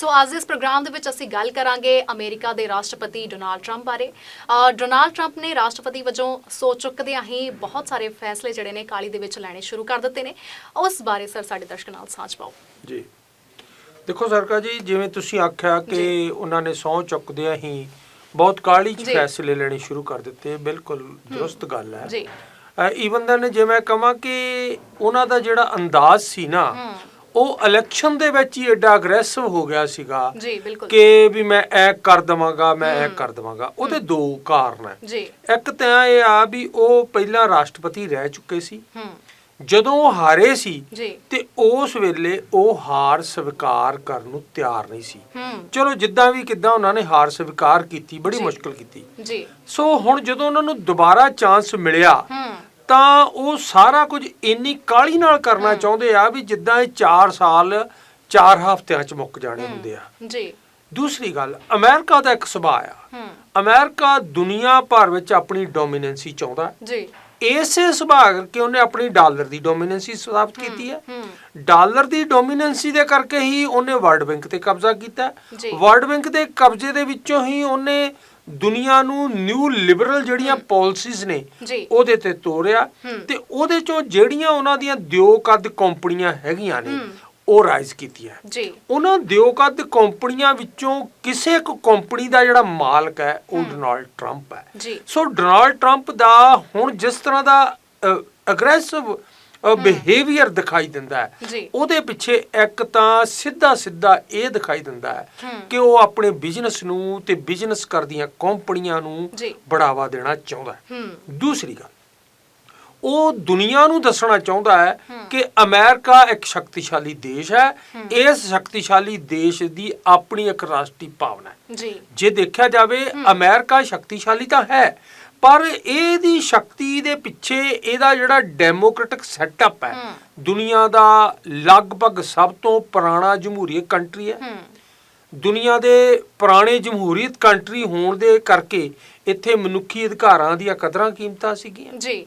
ਸੋ ਅੱਜ ਇਸ ਪ੍ਰੋਗਰਾਮ ਦੇ ਵਿੱਚ ਅਸੀਂ ਗੱਲ ਕਰਾਂਗੇ ਅਮਰੀਕਾ ਦੇ ਰਾਸ਼ਟਰਪਤੀ ਡੋਨਾਲਡ ਟਰੰਪ ਬਾਰੇ। ਡੋਨਾਲਡ ਟਰੰਪ ਨੇ ਰਾਸ਼ਟਰਪਤੀ ਵਜੋਂ ਸੋਚ ਚੁੱਕਦਿਆਂ ਹੀ ਬਹੁਤ ਸਾਰੇ ਫੈਸਲੇ ਜਿਹੜੇ ਨੇ ਕਾਲੀ ਦੇ ਵਿੱਚ ਲੈਣੇ ਸ਼ੁਰੂ ਕਰ ਦਿੱਤੇ ਨੇ। ਉਸ ਬਾਰੇ ਸਰ ਸਾਡੇ ਦਰਸ਼ਕਾਂ ਨਾਲ ਸਾਂਝ ਪਾਓ। ਜੀ। ਦੇਖੋ ਸਰਕਾਰ ਜੀ ਜਿਵੇਂ ਤੁਸੀਂ ਆਖਿਆ ਕਿ। ਉਹਨਾਂ ਨੇ ਸਹੁੰ ਚੁੱਕਦਿਆਂ ਹੀ ਬਹੁਤ ਕਾਹਲੀ ਚ। ਫੈਸਲੇ ਲੈਣੇ ਸ਼ੁਰੂ ਕਰ ਦਿੱਤੇ ਬਿਲਕੁਲ ਦਰੁਸਤ ਗੱਲ ਹੈ। ਜੀ। ਈਵਨ ਦਾ ਨੇ ਜੇ ਮੈਂ ਕਹਾਂ ਕਿ ਉਹਨਾਂ ਦਾ ਜਿਹੜਾ ਅੰਦਾਜ਼ ਸੀ ਨਾ ਉਹ ਇਲੈਕਸ਼ਨ ਦੇ ਵਿੱਚ ਹੀ ਐਡਾ ਅਗਰੈਸਿਵ ਹੋ ਗਿਆ ਸੀਗਾ ਜੀ ਬਿਲਕੁਲ। ਕਿ ਵੀ ਮੈਂ ਇਹ ਕਰ ਦਵਾਂਗਾ ਮੈਂ ਇਹ ਕਰ ਦਵਾਂਗਾ। ਉਹਦੇ ਦੋ ਕਾਰਨ ਹੈ। ਜੀ। ਇੱਕ ਤਾਂ ਇਹ ਆ ਵੀ ਉਹ ਪਹਿਲਾਂ ਰਾਸ਼ਟਰਪਤੀ ਰਹਿ ਚੁੱਕੇ ਸੀ। ਹੂੰ। ਜਦੋਂ ਉਹ ਹਾਰੇ ਸੀ ਜੀ। ਤੇ ਉਸ ਵੇਲੇ ਉਹ ਹਾਰ ਸਵੀਕਾਰ ਕਰਨ ਨੂੰ ਤਿਆਰ ਨਹੀਂ ਸੀ। ਚਲੋ ਜਿੱਦਾਂ ਵੀ ਕਿੱਦਾਂ ਉਹਨਾਂ ਨੇ ਹਾਰ ਸਵੀਕਾਰ ਕੀਤੀ ਬੜੀ। ਮੁਸ਼ਕਲ ਕੀਤੀ। ਜੀ। ਸੋ ਹੁਣ ਜਦੋਂ ਉਹਨਾਂ ਨੂੰ ਦੁਬਾਰਾ ਚਾਂਸ ਮਿਲਿਆ ਤਾਂ ਉਹ ਸਾਰਾ ਕੁਝ ਇੰਨੀ ਕਾਲੀ ਨਾਲ ਕਰਨਾ ਚਾਹੁੰਦੇ ਆ ਵੀ ਜਿੱਦਾਂ ਇਹ 4 ਸਾਲ 4 ਹਫ਼ਤਿਆਂ ਚ ਮੁੱਕ ਜਾਣੇ ਹੁੰਦੇ ਆ। ਜੀ। ਦੂਸਰੀ ਗੱਲ ਅਮਰੀਕਾ ਦਾ ਇੱਕ ਸੁਭਾਅ ਆ। ਅਮਰੀਕਾ ਦੁਨੀਆ ਭਰ ਵਿੱਚ ਆਪਣੀ ਡੋਮੀਨੈਂਸੀ ਚਾਹੁੰਦਾ। ਜੀ। ਇਸੇ ਸੁਭਾਅ ਕਰਕੇ ਉਹਨੇ ਆਪਣੀ ਡਾਲਰ ਦੀ ਡੋਮੀਨੈਂਸੀ ਸਥਾਪਿਤ ਕੀਤੀ ਹੈ ਡਾਲਰ ਦੀ ਡੋਮੀਨੈਂਸੀ ਦੇ ਕਰਕੇ ਹੀ ਉਹਨੇ ਵਰਲਡ ਬੈਂਕ ਤੇ ਕਬਜ਼ਾ ਕੀਤਾ। ਵਰਲਡ ਬੈਂਕ ਦੇ ਕਬਜ਼ੇ ਦੇ ਵਿੱਚੋਂ ਹੀ ਉਹਨੇ ਦੁਨੀਆ ਨੂੰ ਨਿਊ ਲਿਬਰਲ ਜਿਹੜੀਆਂ ਪਾਲਿਸੀਜ਼ ਨੇ ਜੀ। ਉਹਦੇ ਤੇ ਤੋਰਿਆ। ਤੇ ਉਹਦੇ ਚੋਂ ਜਿਹੜੀਆਂ ਉਹਨਾਂ ਦੀਆਂ ਦਿਓਕਦ ਕੰਪਨੀਆਂ ਹੈਗੀਆਂ ਨੇ। ਉਹ ਰਾਈਜ਼ ਕੀਤੀਆਂ। ਜੀ। ਉਹਨਾਂ ਦਿਓਕਦ ਕੰਪਨੀਆਂ ਵਿੱਚੋਂ ਕਿਸੇ ਇੱਕ ਕੰਪਨੀ ਦਾ ਜਿਹੜਾ ਮਾਲਕ ਹੈ ਉਹ ਡੋਨਾਲਡ ਟਰੰਪ ਹੈ। ਜੀ। ਸੋ ਡੋਨਾਲਡ ਟਰੰਪ ਦਾ ਹੁਣ ਜਿਸ ਤਰ੍ਹਾਂ ਦਾ ਅਗਰੈਸਿਵ ਬਿਹੇਵੀਅਰ ਦਿਖਾਈ ਦਿੰਦਾ ਹੈ। ਉਹਦੇ ਪਿੱਛੇ ਇੱਕ ਤਾਂ ਸਿੱਧਾ ਸਿੱਧਾ ਇਹ ਦਿਖਾਈ ਦਿੰਦਾ ਹੈ। ਕਿ ਉਹ ਆਪਣੇ ਬਿਜ਼ਨਸ ਨੂੰ ਤੇ ਬਿਜ਼ਨਸ ਕਰਦੀਆਂ ਕੰਪਨੀਆਂ ਨੂੰ ਬੜਾਵਾ ਦੇਣਾ ਚਾਹੁੰਦਾ ਹੈ। ਦੂਸਰੀ ਗੱਲ ਉਹ ਦੁਨੀਆ ਨੂੰ ਦੱਸਣਾ ਚਾਹੁੰਦਾ ਹੈ ਹੂੰ। ਕਿ ਅਮਰੀਕਾ ਇੱਕ ਸ਼ਕਤੀਸ਼ਾਲੀ ਦੇਸ਼ ਹੈ। ਇਸ ਸ਼ਕਤੀਸ਼ਾਲੀ ਦੇਸ਼ ਦੀ ਆਪਣੀ ਇੱਕ ਰਾਸ਼ਟਰੀ ਭਾਵਨਾ ਹੈ। ਜੀ। ਜੇ ਦੇਖਿਆ ਜਾਵੇ ਅਮਰੀਕਾ ਸ਼ਕਤੀਸ਼ਾਲੀ ਤਾਂ ਹੈ ਪਰ ਇਹਦੀ ਸ਼ਕਤੀ ਦੇ ਪਿੱਛੇ ਇਹਦਾ ਜਿਹੜਾ ਡੈਮੋਕ੍ਰੈਟਿਕ ਸੈਟਅਪ ਹੈ। ਦੁਨੀਆ ਦਾ ਲਗਭਗ ਸਭ ਤੋਂ ਪੁਰਾਣਾ ਜਮਹੂਰੀਅਤ ਕੰਟਰੀ ਹੈ। ਦੁਨੀਆ ਦੇ ਪੁਰਾਣੇ ਜਮਹੂਰੀਅਤ ਕੰਟਰੀ ਹੋਣ ਦੇ ਕਰਕੇ ਇੱਥੇ ਮਨੁੱਖੀ ਅਧਿਕਾਰਾਂ ਦੀਆਂ ਕਦਰਾਂ ਕੀਮਤਾਂ ਸੀਗੀਆਂ। ਜੀ।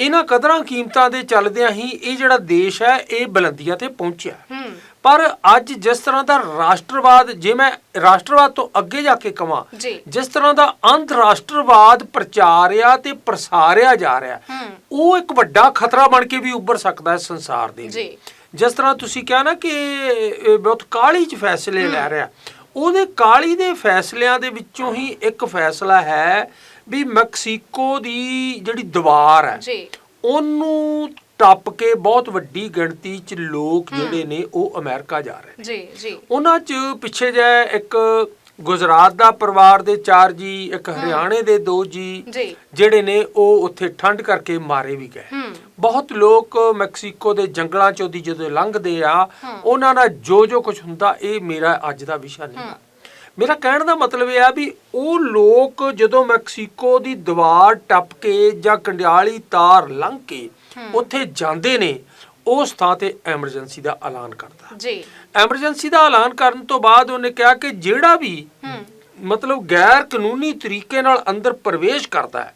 ਇਹਨਾਂ ਕਦਰਾਂ ਕੀਮਤਾਂ ਦੇ ਚੱਲਦਿਆਂ ਹੀ ਇਹ ਜਿਹੜਾ ਦੇਸ਼ ਹੈ ਇਹ ਬੁਲੰਦੀਆਂ ਤੇ ਪਹੁੰਚਿਆ। ਹੂੰ। ਪਰ ਅੱਜ ਜਿਸ ਤਰ੍ਹਾਂ ਦਾ ਰਾਸ਼ਟਰਵਾਦ ਜੇ ਮੈਂ ਰਾਸ਼ਟਰਵਾਦ ਤੋਂ ਅੱਗੇ ਜਾ ਕੇ ਕਵਾਂ ਜਿਸ ਤਰ੍ਹਾਂ ਦਾ ਅੰਤਰਰਾਸ਼ਟਰਵਾਦ ਪ੍ਰਚਾਰਿਆ ਤੇ ਪ੍ਰਸਾਰਿਆ ਜਾ ਰਿਹਾ ਉਹ ਇੱਕ ਵੱਡਾ ਖਤਰਾ ਬਣ ਕੇ ਵੀ ਉੱਭਰ ਸਕਦਾ ਹੈ ਸੰਸਾਰ ਦੇ ਜੀ। ਜਿਸ ਤਰ੍ਹਾਂ ਤੁਸੀਂ ਕਿਹਾ ਨਾ ਕਿ ਬਹੁਤ ਕਾਲੀ ਚ ਫੈਸਲੇ ਲੈ ਰਿਹਾ ਉਹਦੇ ਕਾਲੀ ਦੇ ਫੈਸਲਿਆਂ ਦੇ ਵਿੱਚੋਂ ਹੀ ਇੱਕ ਫੈਸਲਾ ਹੈ ਵੀ ਮੈਕਸੀਕੋ ਦੀ ਜਿਹੜੀ ਦੀਵਾਰ ਹੈ ਜੀ। ਉਹਨੂੰ ਟੱਪ ਕੇ ਬਹੁਤ ਵੱਡੀ ਗਿਣਤੀ ਚ ਲੋਕ ਜਿਹੜੇ ਨੇ ਉਹ ਅਮਰੀਕਾ ਜਾ ਰਹੇ ਨੇ। ਜੀ ਜੀ। ਉਹਨਾਂ ਚ ਪਿੱਛੇ ਜੇ ਇੱਕ ਗੁਜਰਾਤ ਦਾ ਪਰਿਵਾਰ ਦੇ ਚਾਰ ਜੀ ਇੱਕ ਹਰਿਆਣੇ ਦੇ ਦੋ ਜੀ ਜਿਹੜੇ ਨੇ ਉਹ ਉੱਥੇ ਠੰਡ ਕਰਕੇ ਮਾਰੇ ਵੀ ਗਏ। ਬਹੁਤ ਲੋਕ ਮੈਕਸੀਕੋ ਦੇ ਜੰਗਲਾਂ ਚੋਂ ਦੀ ਜਦੋਂ ਲੰਘਦੇ ਆ ਉਹਨਾਂ ਨਾਲ ਜੋ ਜੋ ਕੁਝ ਹੁੰਦਾ ਇਹ ਮੇਰਾ ਅੱਜ ਦਾ ਵਿਸ਼ਾ ਨਹੀਂ। ਮੇਰਾ ਕਹਿਣ ਦਾ ਮਤਲਬ ਇਹ ਆ ਵੀ ਉਹ ਲੋਕ ਜਦੋਂ ਮੈਕਸੀਕੋ ਦੀ ਦੀਵਾਰ ਟੱਪ ਕੇ ਜਾਂ ਕੰਡਿਆਲੀ ਤਾਰ ਲੰਘ ਕੇ ਉੱਥੇ ਜਾਂਦੇ ਨੇ ਉਸ ਥਾਂ ਤੇ ਐਮਰਜੈਂਸੀ ਦਾ ਐਲਾਨ ਕਰਦਾ। ਜੀ। ਐਮਰਜੈਂਸੀ ਦਾ ਐਲਾਨ ਕਰਨ ਤੋਂ ਬਾਅਦ ਉਹਨੇ ਕਿਹਾ ਕਿ ਜਿਹੜਾ ਵੀ ਮਤਲਬ ਗੈਰ ਕਾਨੂੰਨੀ ਤਰੀਕੇ ਨਾਲ ਅੰਦਰ ਪ੍ਰਵੇਸ਼ ਕਰਦਾ ਹੈ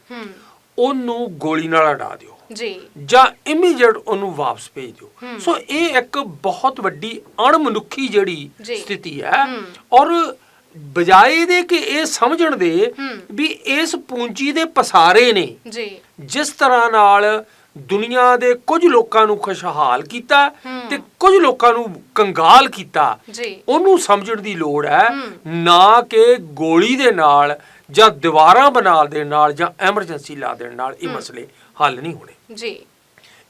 ਉਹਨੂੰ ਗੋਲੀ ਨਾਲ ਉਡਾ ਦਿਓ। ਜੀ। ਜਾਂ ਇਮੀਡੀਏਟ ਉਹਨੂੰ ਵਾਪਸ ਭੇਜ ਦਿਓ। ਸੋ ਇਹ ਇੱਕ ਬਹੁਤ ਵੱਡੀ ਅਣਮਨੁੱਖੀ ਜਿਹੜੀ। ਸਥਿਤੀ ਹੈ। ਔਰ ਬਜਾਏ ਦੇ ਕਿ ਇਹ ਸਮਝਣ ਦੇ। ਵੀ ਇਸ ਪੂੰਜੀ ਦੇ ਪਸਾਰੇ ਨੇ। ਜੀ। ਜਿਸ ਤਰ੍ਹਾਂ ਨਾਲ ਦੁਨੀਆ ਦੇ ਕੁਝ ਲੋਕਾਂ ਨੂੰ ਖੁਸ਼ਹਾਲ ਕੀਤਾ। ਤੇ ਕੁਝ ਲੋਕਾਂ ਨੂੰ ਕੰਗਾਲ ਕੀਤਾ। ਜੀ। ਉਹਨੂੰ ਸਮਝਣ ਦੀ ਲੋੜ ਹੈ ਹੂੰ। ਨਾ ਕਿ ਗੋਲੀ ਦੇ ਨਾਲ ਜਾਂ ਦੀਵਾਰਾਂ ਬਣਾ ਦੇ ਨਾਲ ਜਾਂ ਐਮਰਜੈਂਸੀ ਲਾ ਦੇਣ ਨਾਲ ਇਹ ਮਸਲੇ ਹੱਲ ਨਹੀਂ ਹੋਣੇ। ਜੀ।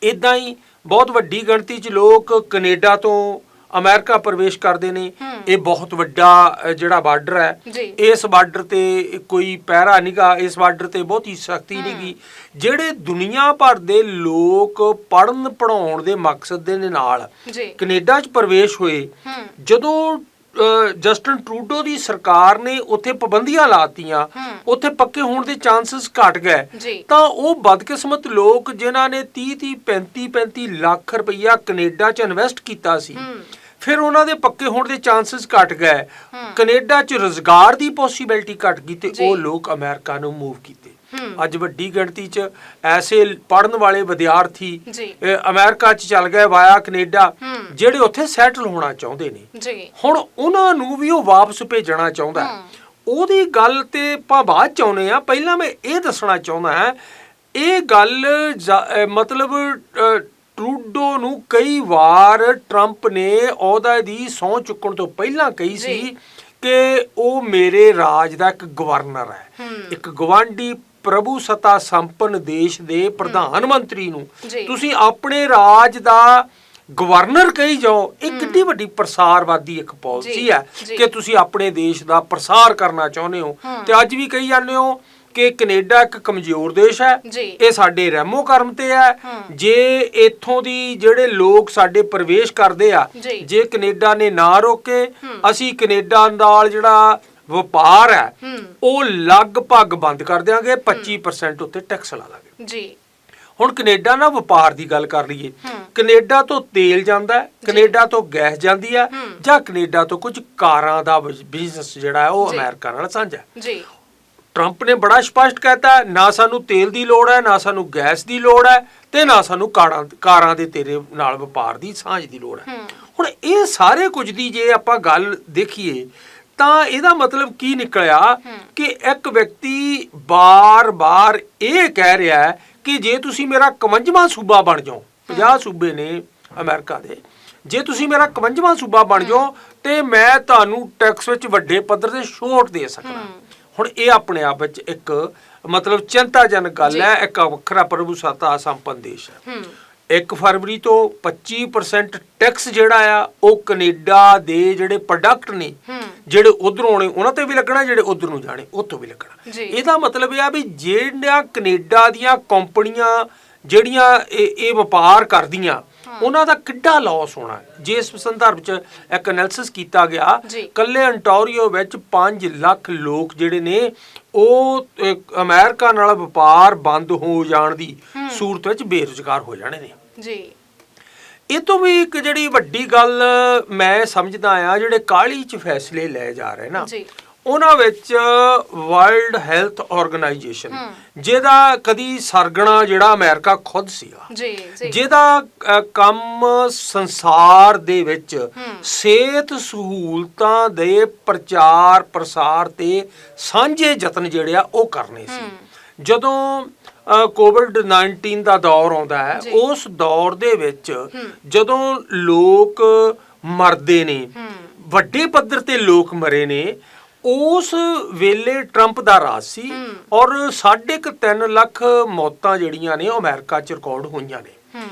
ਇਦਾਂ ਹੀ ਬਹੁਤ ਵੱਡੀ ਗਿਣਤੀ 'ਚ ਲੋਕ ਕੈਨੇਡਾ ਤੋਂ ਅਮਰੀਕਾ ਪ੍ਰਵੇਸ਼ ਕਰਦੇ ਨੇ। ਇਹ ਬਹੁਤ ਵੱਡਾ ਜਿਹੜਾ ਬਾਰਡਰ ਹੈ ਇਸ ਬਾਰਡਰ ਤੇ ਕੋਈ ਪਹਿਰਾ ਨਹੀਂਗਾ ਇਸ ਬਾਰਡਰ ਤੇ ਬਹੁਤੀ ਸਖਤੀ ਨਹੀਂਗੀ ਜਿਹੜੇ ਦੁਨੀਆ ਭਰ ਦੇ ਲੋਕ ਪੜਨ ਪੜਾਉਣ ਦੇ ਮਕਸਦ ਦੇ ਨਾਲ ਕੈਨੇਡਾ 'ਚ ਪ੍ਰਵੇਸ਼ ਹੋਏ ਜਦੋਂ ਜਸਟਨ ਟਰੂਡੋ ਦੀ ਸਰਕਾਰ ਨੇ ਉੱਥੇ ਪਾਬੰਦੀਆਂ ਲਾਤੀਆਂ। ਉੱਥੇ ਪੱਕੇ ਹੋਣ ਦੇ ਚਾਂਸਸ ਘਟ ਗਏ ਤਾਂ ਉਹ ਬਦਕਿਸਮਤ ਲੋਕ ਜਿਨ੍ਹਾਂ ਨੇ 30 30 35 35 ਲੱਖ ਰੁਪਈਆ ਕੈਨੇਡਾ 'ਚ ਇਨਵੈਸਟ ਕੀਤਾ ਸੀ ਫਿਰ ਉਹਨਾਂ ਦੇ ਪੱਕੇ ਹੋਣ ਦੇ ਚਾਂਸਸ ਘਟ ਗਏ। ਕੈਨੇਡਾ 'ਚ ਰੋਜ਼ਗਾਰ ਦੀ ਪੋਸਿਬਿਲਿਟੀ ਘਟ ਗਈ ਤੇ। ਉਹ ਲੋਕ ਅਮਰੀਕਾ ਨੂੰ ਮੂਵ ਕੀਤੇ ਅੱਜ ਵੱਡੀ ਗਿਣਤੀ 'ਚ ਐਸੇ ਪੜਨ ਵਾਲੇ ਵਿਦਿਆਰਥੀ ਅਮਰੀਕਾ 'ਚ ਚੱਲ ਗਏ ਵਾਇਆ ਕੈਨੇਡਾ। ਜਿਹੜੇ ਉੱਥੇ ਸੈਟਲ ਹੋਣਾ ਚਾਹੁੰਦੇ ਨੇ ਜੀ ਹੁਣ ਉਹਨਾਂ ਨੂੰ ਵੀ ਉਹ ਵਾਪਸ ਭੇਜਣਾ ਚਾਹੁੰਦਾ। ਉਹਦੀ ਗੱਲ ਤੇ ਆਪਾਂ ਬਾਅਦ ਚ ਆਉਨੇ ਆ ਪਹਿਲਾਂ ਮੈਂ ਇਹ ਦੱਸਣਾ ਚਾਹੁੰਦਾ ਹਾਂ ਇਹ ਗੱਲ ਮਤਲਬ ਟਰੂਡੋ ਨੂੰ ਕਈ ਵਾਰ ਟਰੰਪ ਨੇ ਅਹੁਦਾ ਦੀ ਸਹੁੰ ਚੁੱਕਣ ਤੋਂ ਪਹਿਲਾਂ ਕਹੀ ਸੀ। ਕਿ ਉਹ ਮੇਰੇ ਰਾਜ ਦਾ ਇੱਕ ਗਵਰਨਰ ਹੈ ਹੂੰ। ਇੱਕ ਗਵਾਂਢੀ ਪ੍ਰਭੂ ਸਤਾ ਸੰਪੰਨ ਦੇਸ਼ ਦੇ ਪ੍ਰਧਾਨ ਮੰਤਰੀ ਨੂੰ ਜੀ। ਤੁਸੀਂ ਆਪਣੇ ਰਾਜ ਦਾ ਗਵਰਨਰ ਕਹੀ ਜਾਓ ਇਹ ਕਿੰਨੀ ਵੱਡੀ ਪ੍ਰਸਾਰਵਾਦੀ ਇੱਕ ਪਾਲਿਸੀ ਹੈ ਜੀ। ਕਿ ਤੁਸੀਂ ਆਪਣੇ ਦੇਸ਼ ਦਾ ਪ੍ਰਸਾਰ ਕਰਨਾ ਚਾਹੁੰਦੇ ਹੋ। ਤੇ ਅੱਜ ਵੀ ਕਹੀ ਜਾਂਦੇ ਹੋ ਕਿ ਕੈਨੇਡਾ ਇੱਕ ਕਮਜ਼ੋਰ ਦੇਸ਼ ਹੈ ਜੀ। ਇਹ ਸਾਡੇ ਰਹਿਮੋ ਕਰਮ ਤੇ ਹੈ ਹੂੰ। ਜੇ ਇੱਥੋਂ ਦੀ ਜਿਹੜੇ ਲੋਕ ਸਾਡੇ ਪ੍ਰਵੇਸ਼ ਕਰਦੇ ਆ ਜੀ। ਜੇ ਕੈਨੇਡਾ ਨੇ ਨਾ ਰੋਕੇ ਅਸੀਂ ਕੈਨੇਡਾ ਨਾਲ ਜਿਹੜਾ ਵਪਾਰ ਹੈ। ਉਹ ਲਗਭਗ ਬੰਦ ਕਰ ਦਿਆਂਗੇ 25% ਉੱਤੇ ਟੈਕਸ ਲਾ ਲਾਂਗੇ ਜੀ ਹੁਣ ਕੈਨੇਡਾ ਨਾਲ ਵਪਾਰ ਦੀ ਗੱਲ ਕਰ ਲਈਏ। ਕੈਨੇਡਾ ਤੋਂ ਤੇਲ ਜਾਂਦਾ ਹੈ ਕੈਨੇਡਾ ਤੋਂ ਗੈਸ ਜਾਂਦੀ ਹੈ ਹੂੰ। ਜਾਂ ਕੈਨੇਡਾ ਤੋਂ ਕੁਝ ਕਾਰਾਂ ਦਾ ਬਿਜ਼ਨਸ ਜਿਹੜਾ ਹੈ ਉਹ। ਅਮਰੀਕਾ ਨਾਲ ਸਾਂਝਾ ਹੈ ਜੀ ਟਰੰਪ ਨੇ ਬੜਾ ਸਪਸ਼ਟ ਕਹਿਤਾ ਨਾ ਸਾਨੂੰ ਤੇਲ ਦੀ ਲੋੜ ਹੈ ਨਾ ਸਾਨੂੰ ਗੈਸ ਦੀ ਲੋੜ ਹੈ ਤੇ ਨਾ ਸਾਨੂੰ ਕਾਰਾਂ ਕਾਰਾਂ ਦੇ ਤੇਰੇ ਨਾਲ ਵਪਾਰ ਦੀ ਸਾਂਝ ਦੀ ਲੋੜ ਹੂੰ। ਹੁਣ ਇਹ ਸਾਰੇ ਕੁਝ ਦੀ ਜੇ ਆਪਾਂ ਗੱਲ ਦੇਖੀਏ ਤਾਂ ਇਹਦਾ ਮਤਲਬ ਕੀ ਨਿਕਲਿਆ ਕਿ ਇੱਕ ਵਿਅਕਤੀ ਬਾਰ-ਬਾਰ ਇਹ ਕਹਿ ਰਿਹਾ ਹੈ ਕਿ ਜੇ ਤੁਸੀਂ ਮੇਰਾ 51ਵਾਂ ਸੂਬਾ ਬਣ ਜਾਓ 50 ਸੂਬੇ ਨੇ ਅਮਰੀਕਾ ਦੇ ਜੇ ਤੁਸੀਂ ਮੇਰਾ 51ਵਾਂ ਸੂਬਾ ਬਣ ਜਾਓ ਤੇ ਮੈਂ ਤੁਹਾਨੂੰ ਟੈਕਸ ਵਿੱਚ ਵੱਡੇ ਪੱਧਰ ਤੇ ਛੋਟ ਦੇ ਸਕਦਾ। ਹੁਣ ਇਹ ਆਪਣੇ ਆਪ ਵਿੱਚ ਇੱਕ ਮਤਲਬ ਚਿੰਤਾਜਨਕ ਗੱਲ ਹੈ ਇੱਕ ਵੱਖਰਾ ਪ੍ਰਭੂ ਸੱਤਾ ਸੰਪੰਨ ਦੇਸ਼ ਹੈ। ਹੂੰ। 1 ਫਰਵਰੀ ਤੋਂ 25% ਟੈਕਸ ਜਿਹੜਾ ਆ ਉਹ ਕੈਨੇਡਾ ਦੇ ਜਿਹੜੇ ਪ੍ਰੋਡਕਟ ਨੇ ਜਿਹੜੇ ਉਧਰੋਂ ਆਉਣੇ ਉਹਨਾਂ ਤੇ ਵੀ ਲੱਗਣਾ ਜਿਹੜੇ ਉਧਰ ਨੂੰ ਜਾਣੇ ਉੱਥੋਂ ਵੀ ਲੱਗਣਾ। ਇਹਦਾ ਮਤਲਬ ਇਹ ਆ ਵੀ ਜਿਹੜੀਆਂ ਕੈਨੇਡਾ ਦੀਆਂ ਕੰਪਨੀਆਂ ਜਿਹੜੀਆਂ ਇਹ ਇਹ ਵਪਾਰ ਕਰਦੀਆਂ ਉਹਨਾਂ ਦਾ ਕਿੱਡਾ ਲਾਸ ਹੋਣਾ। ਜੇ ਇਸ ਸੰਦਰਭ 'ਚ ਇੱਕ ਐਨਾਲਿਸਿਸ ਕੀਤਾ ਗਿਆ। ਕੱਲੇ ਅੰਟਾਰੀਓ ਵਿੱਚ 5 ਲੱਖ ਲੋਕ ਜਿਹੜੇ ਨੇ ਉਹ ਅਮਰੀਕਾ ਨਾਲ ਵਪਾਰ ਬੰਦ ਹੋ ਜਾਣ ਦੀ ਸੂਰਤ ਵਿੱਚ ਬੇਰੁਜ਼ਗਾਰ ਹੋ ਜਾਣੇ ਨੇ। ਜੀ। ਇਹ ਤੋਂ ਵੀ ਇੱਕ ਜਿਹੜੀ ਵੱਡੀ ਗੱਲ ਮੈਂ ਸਮਝਦਾ ਆ ਜਿਹੜੇ ਕਾਲੀ ਚ ਫੈਸਲੇ ਲਏ ਜਾ ਰਹੇ ਨਾ ਜੀ। ਉਹਨਾਂ ਵਿੱਚ ਵਰਲਡ ਹੈਲਥ ਆਰਗੇਨਾਈਜੇਸ਼ਨ ਜਿਹਦਾ ਕਦੀ ਸਰਗਣਾ ਜਿਹੜਾ ਅਮਰੀਕਾ ਖੁਦ ਸੀਗਾ ਜੀ ਜੀ। ਜਿਹਦਾ ਕੰਮ ਸੰਸਾਰ ਦੇ ਵਿੱਚ ਸਿਹਤ ਸਹੂਲਤਾਂ ਦੇ ਪ੍ਰਚਾਰ ਪ੍ਰਸਾਰ ਤੇ ਸਾਂਝੇ ਯਤਨ ਜਿਹੜੇ ਆ ਉਹ ਕਰਨੇ ਸੀ। ਜਦੋਂ ਕੋਵਿਡ 19 ਦਾ ਦੌਰ ਆਉਂਦਾ ਹੈ। ਉਸ ਦੌਰ ਦੇ ਵਿੱਚ ਜਦੋਂ ਲੋਕ ਮਰਦੇ ਨੇ ਵੱਡੇ ਪੱਧਰ ਤੇ ਲੋਕ ਮਰੇ ਨੇ ਉਸ ਵੇਲੇ ਟਰੰਪ ਦਾ ਰਾਜ ਸੀ ਔਰ 3.5 ਲੱਖ ਮੌਤਾਂ ਜਿਹੜੀਆਂ ਨੇ ਉਹ ਅਮਰੀਕਾ 'ਚ ਰਿਕਾਰਡ ਹੋਈਆਂ ਨੇ।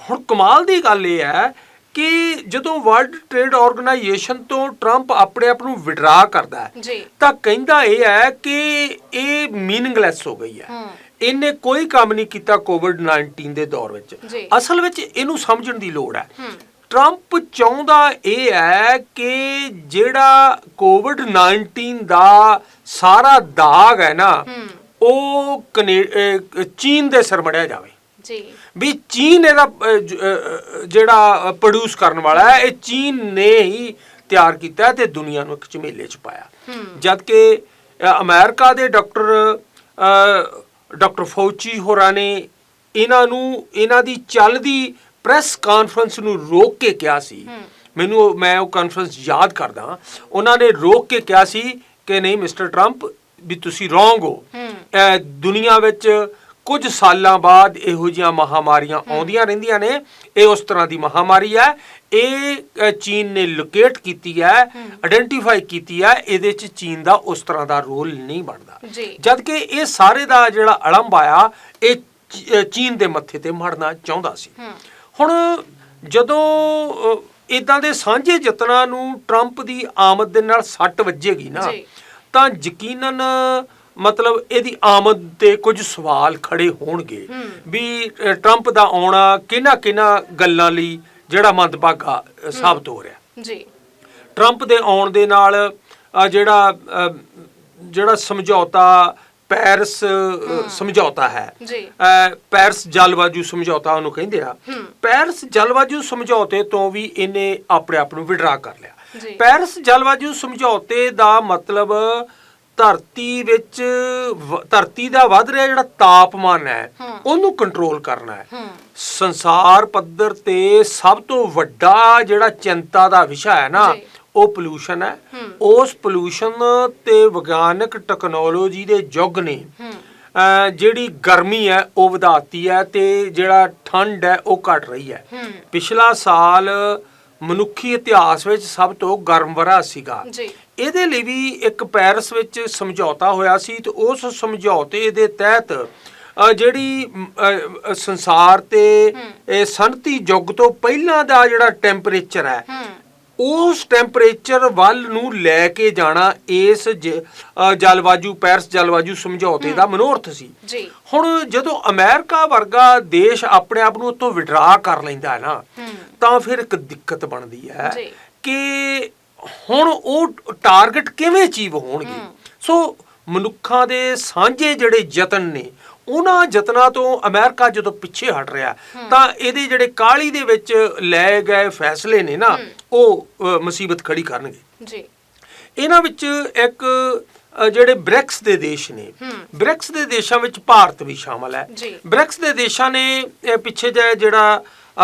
ਹੁਣ ਕਮਾਲ ਦੀ ਗੱਲ ਇਹ ਹੈ ਕਿ ਜਦੋਂ ਵਰਲਡ ਟ੍ਰੇਡ ਆਰਗੇਨਾਈਜੇਸ਼ਨ ਤੋਂ ਟਰੰਪ ਆਪਣੇ ਆਪ ਨੂੰ ਵਿਡਰਾ ਕਰਦਾ ਹੈ ਤਾਂ ਕਹਿੰਦਾ ਇਹ ਹੈ ਕਿ ਇਹ ਮੀਨਿੰਗਲੈਸ ਹੋ ਗਈ ਹੂੰ। ਇਹਨੇ ਕੋਈ ਕੰਮ ਨਹੀਂ ਕੀਤਾ ਕੋਵਿਡ 19 ਦੇ ਦੌਰ ਵਿੱਚ। ਅਸਲ ਵਿੱਚ ਇਹਨੂੰ ਸਮਝਣ ਦੀ ਲੋੜ ਹੈ। ਟਰੰਪ ਚਾਹੁੰਦਾ ਇਹ ਹੈ ਕਿ ਜਿਹੜਾ ਕੋਵਿਡ 19 ਦਾ ਸਾਰਾ ਦਾਗ ਹੈ ਨਾ ਉਹ ਚੀਨ ਦੇ ਸਿਰ ਮੜਿਆ ਜਾਵੇ। ਜੀ। ਵੀ ਚੀਨ ਇਹਦਾ ਜਿਹੜਾ ਪ੍ਰੋਡਿਊਸ ਕਰਨ ਵਾਲਾ ਹੈ ਇਹ ਚੀਨ ਨੇ ਹੀ ਤਿਆਰ ਕੀਤਾ ਤੇ ਦੁਨੀਆ ਨੂੰ ਇੱਕ ਝਮੇਲੇ 'ਚ ਪਾਇਆ। ਜਦ ਕਿ ਅਮਰੀਕਾ ਦੇ ਡਾਕਟਰ ਡਾਕਟਰ ਫੌਚੀ ਹੋਰਾਂ ਨੇ ਇਹਨਾਂ ਨੂੰ ਇਹਨਾਂ ਦੀ ਚੱਲਦੀ ਪ੍ਰੈਸ ਕਾਨਫਰੰਸ ਨੂੰ ਰੋਕ ਕੇ ਕਿਹਾ ਸੀ। ਮੈਨੂੰ ਮੈਂ ਉਹ ਕਾਨਫਰੰਸ ਯਾਦ ਕਰਦਾ ਉਹਨਾਂ ਨੇ ਰੋਕ ਕੇ ਕਿਹਾ ਸੀ ਕਿ ਨਹੀਂ ਮਿਸਟਰ ਟਰੰਪ ਵੀ ਤੁਸੀਂ ਰੋਂਗ ਹੋ। ਦੁਨੀਆ ਵਿੱਚ ਕੁਝ ਸਾਲਾਂ ਬਾਅਦ ਇਹੋ ਜਿਹੀਆਂ ਮਹਾਮਾਰੀਆਂ ਆਉਂਦੀਆਂ ਰਹਿੰਦੀਆਂ ਨੇ। ਇਹ ਉਸ ਤਰ੍ਹਾਂ ਦੀ ਮਹਾਮਾਰੀ ਹੈ। ਇਹ ਚੀਨ ਨੇ ਲੋਕੇਟ ਕੀਤੀ ਹੈ ਆਇਡੈਂਟੀਫਾਈ ਕੀਤੀ ਹੈ। ਇਹਦੇ 'ਚ ਚੀਨ ਦਾ ਉਸ ਤਰ੍ਹਾਂ ਦਾ ਰੋਲ ਨਹੀਂ ਬਣਦਾ। ਜਦ ਕਿ ਇਹ ਸਾਰੇ ਦਾ ਜਿਹੜਾ ਅਲੰਬ ਆਇਆ ਇਹ ਚੀਨ ਦੇ ਮੱਥੇ ਤੇ ਮੜਨਾ ਚਾਹੁੰਦਾ ਸੀ। ਹੁਣ ਜਦੋਂ ਇਦਾਂ ਦੇ ਸਾਂਝੇ ਯਤਨਾਂ ਨੂੰ ਟਰੰਪ ਦੀ ਆਮਦ ਦੇ ਨਾਲ ਸੱਟ ਵੱਜੇਗੀ ਨਾ। ਤਾਂ ਯਕੀਨਨ ਮਤਲਬ ਇਹਦੀ ਆਮਦ ਤੇ ਕੁਝ ਸਵਾਲ ਖੜੇ ਹੋਣਗੇ ਵੀ ਟਰੰਪ ਦਾ ਆਉਣਾ ਕਿਹਨਾਂ ਕਿਹਨਾਂ ਗੱਲਾਂ ਲਈ ਜਿਹੜਾ ਮੰਦਭਾਗਾ ਸਾਬਤ ਹੋ ਰਿਹਾ। ਜੀ। ਟਰੰਪ ਦੇ ਆਉਣ ਦੇ ਨਾਲ ਜਿਹੜਾ ਜਿਹੜਾ ਸਮਝੌਤਾ ਪੈਰਿਸ ਸਮਝੌਤਾ ਹੈ। ਜੀ। ਪੈਰਿਸ ਜਲਵਾਯੂ ਸਮਝੌਤਾ ਉਹਨੂੰ ਕਹਿੰਦੇ ਆ। ਪੈਰਿਸ ਜਲਵਾਯੂ ਸਮਝੌਤੇ ਤੋਂ ਵੀ ਇਹਨੇ ਆਪਣੇ ਆਪ ਨੂੰ ਵਿਡਰਾ ਕਰ ਲਿਆ। ਪੈਰਿਸ ਜਲਵਾਯੂ ਸਮਝੌਤੇ ਦਾ ਮਤਲਬ ਧਰਤੀ ਵਿੱਚ ਧਰਤੀ ਦਾ ਵੱਧ ਰਿਹਾ ਜਿਹੜਾ ਤਾਪਮਾਨ ਹੈ। ਉਹਨੂੰ ਕੰਟਰੋਲ ਕਰਨਾ ਹੈ। ਸੰਸਾਰ ਪੱਧਰ ਤੇ ਸਭ ਤੋਂ ਵੱਡਾ ਜਿਹੜਾ ਚਿੰਤਾ ਦਾ ਵਿਸ਼ਾ ਹੈ ਨਾ। ਉਹ ਪੋਲੂਸ਼ਨ ਹੈ। ਉਸ ਪੋਲੂਸ਼ਨ ਤੇ ਵਿਗਿਆਨਕ ਟੈਕਨੋਲੋਜੀ ਦੇ ਯੁੱਗ ਨੇ। ਜਿਹੜੀ ਗਰਮੀ ਹੈ ਉਹ ਵਧਾਤੀ ਹੈ ਤੇ ਜਿਹੜਾ ਠੰਡ ਹੈ ਉਹ ਘਟ ਰਹੀ ਹੈ। ਪਿਛਲਾ ਸਾਲ ਮਨੁੱਖੀ ਇਤਿਹਾਸ ਵਿੱਚ ਸਭ ਤੋਂ ਗਰਮ ਵਰ੍ਹਾ ਸੀਗਾ। ਜੀ। ਇਹਦੇ ਲਈ ਵੀ ਇੱਕ ਪੈਰਿਸ ਵਿੱਚ ਸਮਝੌਤਾ ਹੋਇਆ ਸੀ ਤੇ ਉਸ ਸਮਝੌਤੇ ਦੇ ਤਹਿਤ ਜਿਹੜੀ ਸੰਸਾਰ ਤੇ ਇਹ ਸੰਨਤੀ ਯੁੱਗ ਤੋਂ ਪਹਿਲਾਂ ਦਾ ਜਿਹੜਾ ਟੈਂਪਰੇਚਰ ਹੈ ਉਸ ਟੈਂਪਰੇਚਰ ਵੱਲ ਨੂੰ ਲੈ ਕੇ ਜਾਣਾ ਇਸ ਜਲਵਾਯੂ ਪੈਰਿਸ ਜਲਵਾਯੂ ਸਮਝੌਤੇ ਦਾ ਮਨੋਰਥ ਸੀ। ਜੀ। ਹੁਣ ਜਦੋਂ ਅਮਰੀਕਾ ਵਰਗਾ ਦੇਸ਼ ਆਪਣੇ ਆਪ ਨੂੰ ਉਤੋਂ ਵਿਡਰਾ ਕਰ ਲੈਂਦਾ ਹੈ ਨਾ ਤਾਂ ਫਿਰ ਇੱਕ ਦਿੱਕਤ ਬਣਦੀ ਹੈ। ਕਿ ਹੁਣ ਉਹ ਟਾਰਗੇਟ ਕਿਵੇਂ ਅਚੀਵ ਹੋਣਗੇ? ਸੋ ਮਨੁੱਖਾਂ ਦੇ ਸਾਂਝੇ ਜਿਹੜੇ ਯਤਨ ਨੇ ਉਹਨਾਂ ਯਤਨਾਂ ਤੋਂ ਅਮਰੀਕਾ ਜਦੋਂ ਪਿੱਛੇ ਹਟ ਰਿਹਾ ਤਾਂ ਇਹਦੇ ਜਿਹੜੇ ਕਾਲੀ ਦੇ ਵਿੱਚ ਲਏ ਗਏ ਫੈਸਲੇ ਨੇ ਨਾ ਉਹ ਮੁਸੀਬਤ ਖੜੀ ਕਰਨਗੇ। ਜੀ। ਇਹਨਾਂ ਵਿੱਚ ਇੱਕ ਜਿਹੜੇ ਬ੍ਰਿਕਸ ਦੇ ਦੇਸ਼ ਨੇ ਬ੍ਰਿਕਸ ਦੇ ਦੇਸ਼ਾਂ ਵਿੱਚ ਭਾਰਤ ਵੀ ਸ਼ਾਮਲ ਹੈ। ਬ੍ਰਿਕਸ ਦੇ ਦੇਸ਼ਾਂ ਨੇ ਪਿੱਛੇ ਜਿਹੇ ਜਿਹੜਾ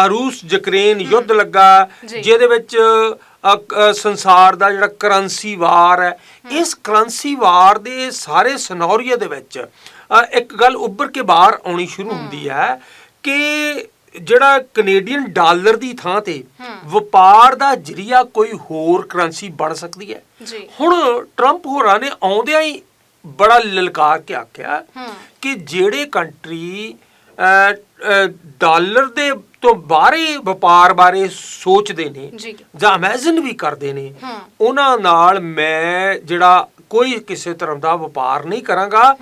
ਰੂਸ ਯੂਕਰੇਨ ਯੁੱਧ ਲੱਗਾ। ਜਿਹਦੇ ਵਿੱਚ ਸੰਸਾਰ ਦਾ ਜਿਹੜਾ ਕਰੰਸੀ ਵਾਰ ਹੈ ਇਸ ਕਰੰਸੀ ਵਾਰ ਦੇ ਸਾਰੇ ਸਿਨੈਰੀਓ ਦੇ ਵਿੱਚ ਇੱਕ ਗੱਲ ਉੱਭਰ ਕੇ ਬਾਹਰ ਆਉਣੀ ਸ਼ੁਰੂ ਹੁੰਦੀ ਹੈ ਕਿ ਜਿਹੜਾ ਕੈਨੇਡੀਅਨ ਡਾਲਰ ਦੀ ਥਾਂ ਤੇ ਵਪਾਰ ਦਾ ਜਰੀਆ ਕੋਈ ਹੋਰ ਕਰੰਸੀ ਬਣ ਸਕਦੀ ਹੈ। ਹੁਣ ਟਰੰਪ ਹੋਰਾਂ ਨੇ ਆਉਂਦਿਆਂ ਹੀ ਬੜਾ ਲਲਕਾਰ ਕੇ ਆਖਿਆ ਕਿ ਜਿਹੜੇ ਕੰਟਰੀ ਡਾਲਰ ਦੇ ਤੋਂ ਬਾਹਰੇ ਵਪਾਰ ਬਾਰੇ ਸੋਚਦੇ ਨੇ ਜੀ। ਜਾਂ ਇਮੇਜਿਨ ਵੀ ਕਰਦੇ ਨੇ ਉਹਨਾਂ ਨਾਲ ਮੈਂ ਜਿਹੜਾ ਕੋਈ ਕਿਸੇ ਤਰ੍ਹਾਂ ਦਾ ਵਪਾਰ ਨਹੀਂ ਕਰਾਂਗਾ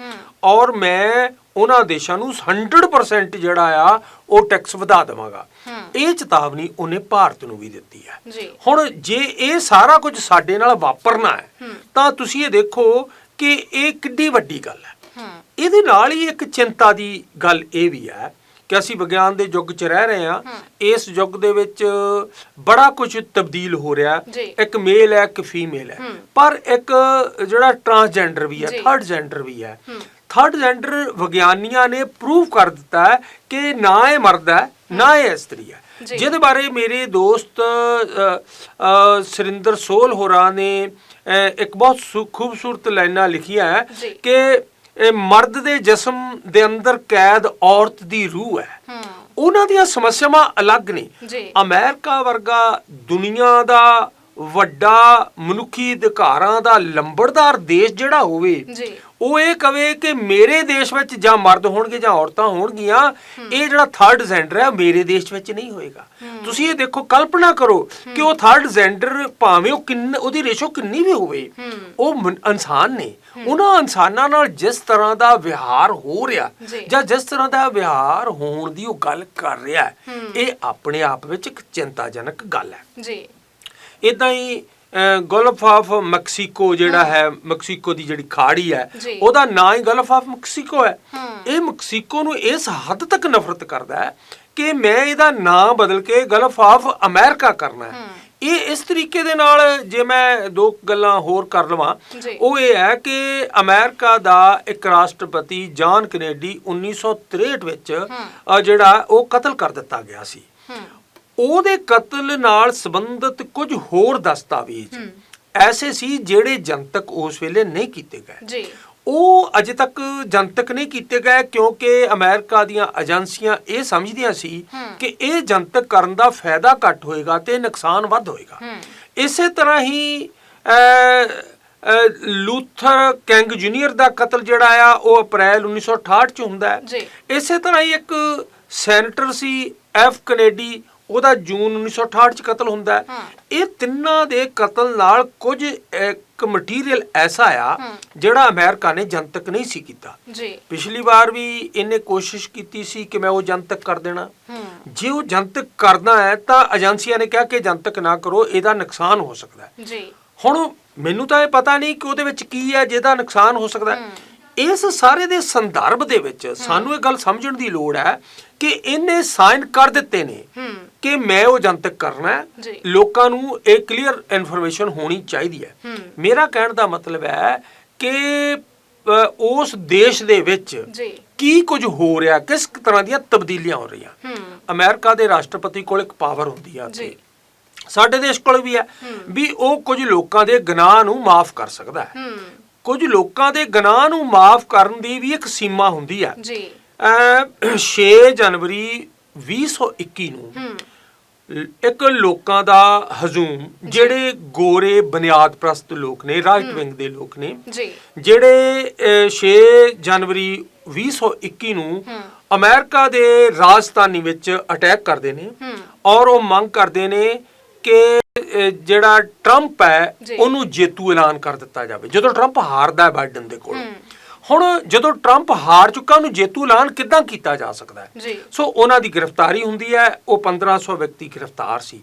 ਔਰ ਮੈਂ ਉਹਨਾਂ ਦੇਸ਼ਾਂ ਨੂੰ 100% ਜਿਹੜਾ ਆ ਉਹ ਟੈਕਸ ਵਧਾ ਦੇਵਾਂਗਾ। ਇਹ ਚੇਤਾਵਨੀ ਉਹਨੇ ਭਾਰਤ ਨੂੰ ਵੀ ਦਿੱਤੀ ਹੈ। ਹੁਣ ਜੇ ਇਹ ਸਾਰਾ ਕੁਝ ਸਾਡੇ ਨਾਲ ਵਾਪਰਨਾ ਹੈ। ਤਾਂ ਤੁਸੀਂ ਇਹ ਦੇਖੋ ਕਿ ਇਹ ਕਿੱਡੀ ਵੱਡੀ ਗੱਲ ਹੂੰ। ਇਹਦੇ ਨਾਲ ਹੀ ਇੱਕ ਚਿੰਤਾ ਦੀ ਗੱਲ ਇਹ ਵੀ ਹੈ ਕਿ ਅਸੀਂ ਵਿਗਿਆਨ ਦੇ ਯੁੱਗ 'ਚ ਰਹਿ ਰਹੇ ਹਾਂ ਇਸ ਯੁੱਗ ਦੇ ਵਿੱਚ ਬੜਾ ਕੁਝ ਤਬਦੀਲ ਹੋ ਰਿਹਾ। ਇੱਕ ਮੇਲ ਹੈ ਇੱਕ ਫੀਮੇਲ ਹੈ। ਪਰ ਇੱਕ ਜਿਹੜਾ ਟਰਾਂਸਜੈਂਡਰ ਵੀ ਹੈ। ਥਰਡ ਜੈਂਡਰ ਵੀ ਹੈ। ਥਰਡ ਜੈਂਡਰ ਵਿਗਿਆਨੀਆਂ ਨੇ ਪ੍ਰੂਵ ਕਰ ਦਿੱਤਾ ਹੈ ਕਿ ਨਾ ਇਹ ਮਰਦ ਹੈ ਨਾ ਇਹ ਇਸਤਰੀ ਹੈ। ਜਿਹਦੇ ਬਾਰੇ ਮੇਰੇ ਦੋਸਤ ਸੁਰਿੰਦਰ ਸੋਲ ਹੋਰਾਂ ਨੇ ਇੱਕ ਬਹੁਤ ਖੂਬਸੂਰਤ ਲਾਈਨਾਂ ਲਿਖੀਆਂ ਹੈ। ਕਿ ਇਹ ਮਰਦ ਦੇ ਜਿਸਮ ਦੇ ਅੰਦਰ ਕੈਦ ਔਰਤ ਦੀ ਰੂਹ ਹੈ। ਹੂੰ। ਉਹਨਾਂ ਦੀਆਂ ਸਮੱਸਿਆਵਾਂ ਅਲੱਗ ਨੇ। ਅਮਰੀਕਾ ਵਰਗਾ ਦੁਨੀਆ ਦਾ ਵੱਡਾ ਮਨੁੱਖੀ ਅਧਿਕਾਰਾਂ ਦਾ ਲੰਬੜਦਾਰ ਦੇਸ਼ ਜਿਹੜਾ ਹੋਵੇ ਜੀ। ਉਹ ਇਹ ਕਵੇ ਕਿ ਮੇਰੇ ਦੇਸ਼ ਵਿੱਚ ਜਾਂ ਮਰਦ ਹੋਣਗੇ ਜਾਂ ਔਰਤਾਂ ਹੋਣਗੀਆਂ ਇਹ ਜਿਹੜਾ ਥਰਡ ਜੈਂਡਰ ਹੈ ਮੇਰੇ ਦੇਸ਼ ਵਿੱਚ ਨਹੀਂ ਹੋਏਗਾ। ਤੁਸੀਂ ਇਹ ਦੇਖੋ ਕਲਪਨਾ ਕਰੋ ਕਿ ਉਹ ਥਰਡ ਜੈਂਡਰ ਭਾਵੇਂ ਉਹ ਕਿੰਨ ਉਹਦੀ ਰੇਸ਼ੋ ਕਿੰਨੀ ਵੀ ਹੋਵੇ ਉਹ ਇਨਸਾਨ ਨੇ। ਉਹਨਾਂ ਇਨਸਾਨਾਂ ਨਾਲ ਜਿਸ ਤਰ੍ਹਾਂ ਦਾ ਵਿਹਾਰ ਹੋ ਰਿਹਾ ਜੀ। ਜਿਸ ਤਰ੍ਹਾਂ ਦਾ ਵਿਹਾਰ ਹੋਣ ਦੀ ਉਹ ਗੱਲ ਕਰ ਰਿਹਾ। ਇਹ ਆਪਣੇ ਆਪ ਵਿੱਚ ਇੱਕ ਚਿੰਤਾਜਨਕ ਗੱਲ ਹੈ। ਜੀ। ਇਦਾਂ ਹੀ ਗਲਫ ਆਫ ਮੈਕਸੀਕੋ ਜਿਹੜਾ ਹੈ। ਮੈਕਸੀਕੋ ਦੀ ਜਿਹੜੀ ਖਾੜੀ ਹੈ। ਉਹਦਾ ਨਾਂ ਹੀ ਗਲਫ ਆਫ ਮੈਕਸੀਕੋ ਹੈ। ਇਹ ਮੈਕਸੀਕੋ ਨੂੰ ਇਸ ਹੱਦ ਤੱਕ ਨਫ਼ਰਤ ਕਰਦਾ ਹੈ ਕਿ ਮੈਂ ਇਹਦਾ ਨਾਂ ਬਦਲ ਕੇ ਗਲਫ ਆਫ ਅਮਰੀਕਾ ਕਰਨਾ ਹੈ। ਇਹ ਇਸ ਤਰੀਕੇ ਦੇ ਨਾਲ ਜੇ ਮੈਂ ਦੋ ਗੱਲਾਂ ਹੋਰ ਕਰ ਲਵਾਂ। ਉਹ ਇਹ ਹੈ ਕਿ ਅਮਰੀਕਾ ਦਾ ਇੱਕ ਰਾਸ਼ਟਰਪਤੀ ਜਾਨ ਕੈਨੇਡੀ 1963 ਵਿੱਚ ਜਿਹੜਾ ਉਹ ਕਤਲ ਕਰ ਦਿੱਤਾ ਗਿਆ ਸੀ। ਉਹਦੇ ਕਤਲ ਨਾਲ ਸੰਬੰਧਿਤ ਕੁਝ ਹੋਰ ਦਸਤਾਵੇਜ਼ ਐਸੇ ਸੀ ਜਿਹੜੇ ਜਨਤਕ ਉਸ ਵੇਲੇ ਨਹੀਂ ਕੀਤੇ ਗਏ। ਜੀ। ਉਹ ਅਜੇ ਤੱਕ ਜਨਤਕ ਨਹੀਂ ਕੀਤੇ ਗਏ ਕਿਉਂਕਿ ਅਮਰੀਕਾ ਦੀਆਂ ਏਜੰਸੀਆਂ ਇਹ ਸਮਝਦੀਆਂ ਸੀ ਕਿ ਇਹ ਜਨਤਕ ਕਰਨ ਦਾ ਫਾਇਦਾ ਘੱਟ ਹੋਏਗਾ ਤੇ ਨੁਕਸਾਨ ਵੱਧ ਹੋਏਗਾ। ਇਸੇ ਤਰ੍ਹਾਂ ਹੀ ਲੂਥਰ ਕਿੰਗ ਜੂਨੀਅਰ ਦਾ ਕਤਲ ਜਿਹੜਾ ਆ ਉਹ ਅਪ੍ਰੈਲ 1968 ਚ ਹੁੰਦਾ ਹੈ। ਇਸੇ ਤਰ੍ਹਾਂ ਹੀ ਇੱਕ ਸੈਨੇਟਰ ਸੀ ਐਫ ਕੈਨੇਡੀ ਉਹਦਾ ਜੂਨ 1968 ਚ ਕਤਲ ਹੁੰਦਾ। ਇਹ ਤਿੰਨਾਂ ਦੇ ਕਤਲ ਨਾਲ ਕੁਝ ਇੱਕ ਮਟੀਰੀਅਲ ਐਸਾ ਆ ਜਿਹੜਾ ਅਮਰੀਕਾ ਨੇ ਜਨਤਕ ਨਹੀਂ ਸੀ ਕੀਤਾ। ਜੀ। ਪਿਛਲੀ ਵਾਰ ਵੀ ਇਹਨੇ ਕੋਸ਼ਿਸ਼ ਕੀਤੀ ਸੀ ਕਿ ਮੈਂ ਉਹ ਜਨਤਕ ਕਰ ਦੇਣਾ। ਜੇ ਉਹ ਜਨਤਕ ਕਰਨਾ ਹੈ ਤਾਂ ਏਜੰਸੀਆਂ ਨੇ ਕਿਹਾ ਕਿ ਜਨਤਕ ਨਾ ਕਰੋ ਇਹਦਾ ਨੁਕਸਾਨ ਹੋ ਸਕਦਾ ਹੈ। ਜੀ। ਹੁਣ ਮੈਨੂੰ ਤਾਂ ਇਹ ਪਤਾ ਨਹੀਂ ਕਿ ਉਹਦੇ ਵਿੱਚ ਕੀ ਹੈ ਜਿਹਦਾ ਨੁਕਸਾਨ ਹੋ ਸਕਦਾ ਹੈ। ਇਸ ਸਾਰੇ ਦੇ ਸੰਦਰਭ ਦੇ ਵਿੱਚ ਸਾਨੂੰ ਇਹ ਗੱਲ ਸਮਝਣ ਦੀ ਲੋੜ ਹੈ ਕਿ ਇਹਨੇ ਸਾਈਨ ਕਰ ਦਿੱਤੇ ਨੇ। ਹੂੰ। ਕਿ ਮੈਂ ਉਹ ਜਨਤਕ ਕਰਨਾ ਹੈ। ਲੋਕਾਂ ਨੂੰ ਇਹ ਕਲੀਅਰ ਇਨਫੋਰਮੇਸ਼ਨ ਹੋਣੀ ਚਾਹੀਦੀ ਹੈ। ਹੂੰ। ਮੇਰਾ ਕਹਿਣ ਦਾ ਮਤਲਬ ਹੈ ਕਿ ਉਸ ਦੇਸ਼ ਦੇ ਵਿੱਚ ਕੀ ਕੁਝ ਹੋ ਰਿਹਾ ਕਿਸ ਤਰ੍ਹਾਂ ਦੀਆਂ ਤਬਦੀਲੀਆਂ ਹੋ ਰਹੀਆਂ। ਹੂੰ। ਅਮਰੀਕਾ ਦੇ ਰਾਸ਼ਟਰਪਤੀ ਕੋਲ ਇੱਕ ਪਾਵਰ ਹੁੰਦੀ ਆ ਜੀ। ਸਾਡੇ ਦੇਸ਼ ਕੋਲ ਵੀ ਹੈ ਵੀ ਉਹ ਕੁਝ ਲੋਕਾਂ ਦੇ ਗੁਨਾਹ ਨੂੰ ਮਾਫ ਕਰ ਸਕਦਾ ਹੈ। ਹੂੰ। ਕੁਝ ਲੋਕਾਂ ਦੇ ਗੁਨਾਹ ਨੂੰ ਮਾਫ ਕਰਨ ਦੀ ਵੀ ਇੱਕ ਸੀਮਾ ਹੁੰਦੀ ਹੈ। ਜੀ। ਅਹ 6 ਜਨਵਰੀ 2021 ਨੂੰ ਇੱਕ ਲੋਕਾਂ ਦਾ ਹਜੂਮ ਜਿਹੜੇ ਗੋਰੇ ਬੁਨਿਆਦ ਪ੍ਰਸਤ ਲੋਕ ਨੇ ਰਾਈਟ ਵਿੰਗ ਦੇ ਲੋਕ ਨੇ ਜੀ। ਜਿਹੜੇ ਅਹ, 6 ਜਨਵਰੀ 2021 ਨੂੰ ਅਮਰੀਕਾ ਦੇ ਰਾਜਧਾਨੀ ਵਿੱਚ ਅਟੈਕ ਕਰਦੇ ਨੇ ਔਰ ਉਹ ਮੰਗ ਕਰਦੇ ਨੇ ਕਿ ਜਿਹੜਾ ਟਰੰਪ ਹੈ। ਉਹਨੂੰ ਜੇਤੂ ਐਲਾਨ ਕਰ ਦਿੱਤਾ ਜਾਵੇ। ਜਦੋਂ ਟਰੰਪ ਹਾਰਦਾ ਹੈ ਬਾਈਡਨ ਦੇ ਕੋਲ ਹੁਣ ਜਦੋਂ ਟਰੰਪ ਹਾਰ ਚੁੱਕਾ ਉਹਨੂੰ ਜੇਤੂ ਐਲਾਨ ਕਿੱਦਾਂ ਕੀਤਾ ਜਾ ਸਕਦਾ ਹੈ? ਜੀ। ਸੋ ਉਹਨਾਂ ਦੀ ਗ੍ਰਿਫਤਾਰੀ ਹੁੰਦੀ ਹੈ ਉਹ 1500 ਵਿਅਕਤੀ ਗ੍ਰਿਫਤਾਰ ਸੀ।